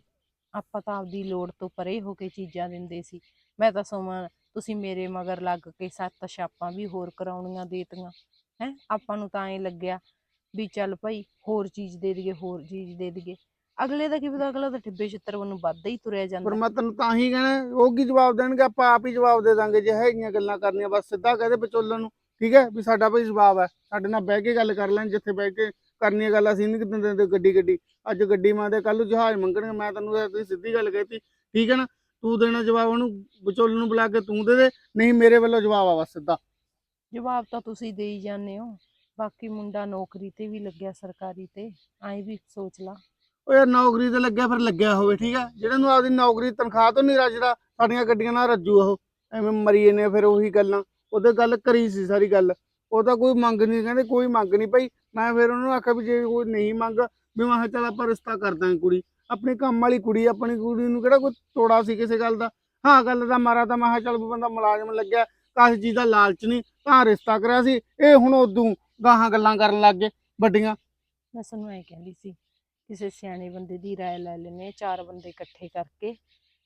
ਆਪਾਂ ਤਾਂ ਆਪਦੀ ਲੋੜ ਤੋਂ ਪਰੇ ਹੋ ਕੇ ਚੀਜ਼ਾਂ ਦਿੰਦੇ ਸੀ। ਮੈਂ ਤਾਂ ਸਮਾਂ ਤੁਸੀਂ ਮੇਰੇ ਮਗਰ ਲੱਗ ਕੇ ਸੱਤ ਛਾਪਾਂ ਵੀ ਹੋਰ ਕਰਾਉਣੀਆਂ ਦੇਤੀਆਂ। ਹੈ ਆਪਾਂ ਨੂੰ ਤਾਂ ਐ ਲੱਗਿਆ ਵੀ ਚੱਲ ਭਾਈ ਹੋਰ ਚੀਜ਼ ਦੇ ਦਈਏ ਹੋਰ ਚੀਜ਼ ਦੇ ਦਈਏ। ਅਗਲੇ ਦਾ ਕੀ ਪਤਾ ਅਗਲਾ ਤਾਂ ਠਿੱਬੇ ਛਿੱਤਰ ਵੱਲੋਂ ਵੱਧਦਾ ਹੀ ਤੁਰਿਆ ਪਰ ਜਾਂਦਾ ਮੈਂ ਤੈਨੂੰ ਤਾਂ ਹੀ ਕਹਿਣਾ ਉਹ ਕੀ ਜਵਾਬ ਦੇਣਗੇ? ਆਪਾਂ ਆਪ ਹੀ ਜਵਾਬ ਦੇ ਦਾਂਗੇ ਜੇ ਹੈਗੀਆਂ ਗੱਲਾਂ ਕਰਨੀਆਂ ਬਸ ਸਿੱਧਾ ਕਹਦੇ ਵਿਚੋਲਣ ਨੂੰ। ਠੀਕ ਹੈ ਵੀ ਸਾਡਾ ਭਾਈ ਜਵਾਬ ਹੈ। ਸਾਡੇ ਨਾਲ ਬਹਿ ਕੇ ਗੱਲ ਕਰ ਲੈਣ ਜਿੱਥੇ ਬਹਿ ਕੇ ਕਰਨੀਆਂ ਗੱਲ ਅਸੀਂ ਨਹੀਂ ਕਿਤੇ ਦਿੰਦੇ ਗੱਡੀ ਗੱਡੀ। ਅੱਜ ਗੱਡੀ ਮੰਗਦੇ ਕੱਲ ਨੂੰ ਜਹਾਜ਼ ਮੰਗਣਗੇ ਮੈਂ ਤੈਨੂੰ ਇਹ ਤੁਸੀਂ ਸਿੱਧੀ ਗੱਲ ਕਹਿਤੀ। ਠੀਕ ਹੈ ਨਾ? ਤੂੰ ਦੇਣਾ ਜਵਾਬ ਉਹਨੂੰ ਵਿਚੋਲਣ ਨੂੰ ਬੁਲਾ ਕੇ ਤੂੰ ਦੇ ਦੇ ਨਹੀਂ ਮੇਰੇ ਵੱਲੋਂ ਜਵਾਬ ਆ ਬਸ ਸਿੱਧਾ। ਜਵਾਬ ਤਾਂ ਤੁਸੀਂ ਦੇ ਹੀ ਜਾਂਦੇ ਹੋ। ਬਾਕੀ ਮੁੰਡਾ ਨੌਕਰੀ ਤੇ ਵੀ ਲੱਗਿਆ ਸਰਕਾਰੀ ਤੇ ਐਂ ਵੀ ਸੋਚ ਲਾ। ਉਹ ਯਾਰ ਨੌਕਰੀ ਤੇ ਲੱਗਿਆ ਫਿਰ ਲੱਗਿਆ ਹੋਵੇ ਠੀਕ ਆ? ਜਿਹੜਾ ਨੂੰ ਆਪਦੀ ਨੌਕਰੀ ਤਨਖਾਹ ਤੋਂ ਨਹੀਂ ਰੱਜਦਾ ਸਾਡੀਆਂ ਗੱਡੀਆਂ ਨਾਲ ਰੱਜੂ ਉਹ। ਐਵੇਂ ਮਰੀ ਨੇ ਫਿਰ ਉਹੀ ਗੱਲਾਂ। ਉਹਦੇ ਗੱਲ ਕਰੀ ਸੀ ਸਾਰੀ ਗੱਲ। ਉਹ ਤਾਂ ਕੋਈ ਮੰਗ ਨਹੀਂ, ਕਹਿੰਦੇ ਕੋਈ ਮੰਗ ਨਹੀਂ ਭਾਈ। ਮੈਂ ਫਿਰ ਉਹਨੂੰ ਆਖਿਆ ਵੀ ਜੇ ਕੋਈ ਨਹੀਂ ਮੰਗ, ਵੀ ਮੈਂ ਕਿਹਾ ਚੱਲ ਆਪਾਂ ਰਿਸ਼ਤਾ ਕਰ ਦਾਂਗੇ ਕੁੜੀ। ਆਪਣੀ ਕੰਮ ਵਾਲੀ ਕੁੜੀ, ਆਪਣੀ ਕੁੜੀ ਨੂੰ ਕਿਹੜਾ ਕੋਈ ਤੋੜਾ ਸੀ ਕਿਸੇ ਗੱਲ ਦਾ? ਹਾਂ, ਗੱਲ ਦਾ ਮਾਰਾ ਤਾਂ ਮੈਂ ਕਿਹਾ ਚੱਲ ਬੰਦਾ ਮੁਲਾਜ਼ਮ ਲੱਗਿਆ ਕਾਸ ਚੀਜ਼ ਦਾ ਲਾਲਚ ਨਹੀਂ, ਤਾਂ ਰਿਸ਼ਤਾ ਕਰਿਆ ਸੀ। ਇਹ ਹੁਣ ਉਦੋਂ ਗਾਹਾਂ ਗੱਲਾਂ ਕਰਨ ਲੱਗ ਗਏ ਵੱਡੀਆਂ। ਮੈਂ ਸਾਨੂੰ ਐਂ ਕਹਿੰਦੀ ਸੀ, ਕਿਸੇ ਸਿਆਣੇ ਬੰਦੇ ਦੀ ਰਾਏ ਲੈ ਲੈਨੇ ਚਾਰ ਬੰਦੇ ਇਕੱਠੇ ਕਰਕੇ।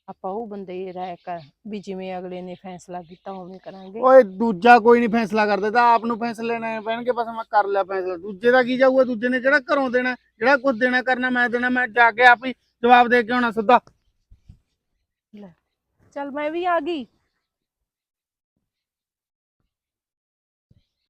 ਆਪਾਂ ਉਹ ਬੰਦੇ ਰਾਏ ਕਰ ਵੀ ਜਿਵੇਂ ਅਗਲੇ ਨੇ ਫੈਸਲਾ ਕੀਤਾ ਉਵੇਂ ਕਰਾਂਗੇ। ਓਏ ਦੂਜਾ ਕੋਈ ਨਹੀਂ ਫੈਸਲਾ ਕਰਦੇ ਤਾਂ ਆਪ ਨੂੰ ਫੈਸਲੇ ਲੈਣੇ ਪੈਣਗੇ ਬਸ ਮੈਂ ਕਰ ਲਿਆ ਫੈਸਲਾ। ਦੂਜੇ ਦਾ ਕੀ ਜਾਊਗਾ ਦੂਜੇ ਨੇ ਕਿਹੜਾ ਘਰੋਂ ਦੇਣਾ ਜਿਹੜਾ ਕੁਝ ਦੇਣਾ ਕਰਨਾ ਮੈਂ ਦੇਣਾ ਮੈਂ ਜਾ ਕੇ ਆਪ ਹੀ ਜਵਾਬ ਦੇ ਕੇ ਆਉਣਾ ਸਿੱਧਾ। ਚੱਲ ਮੈਂ ਵੀ ਆ ਗਈ।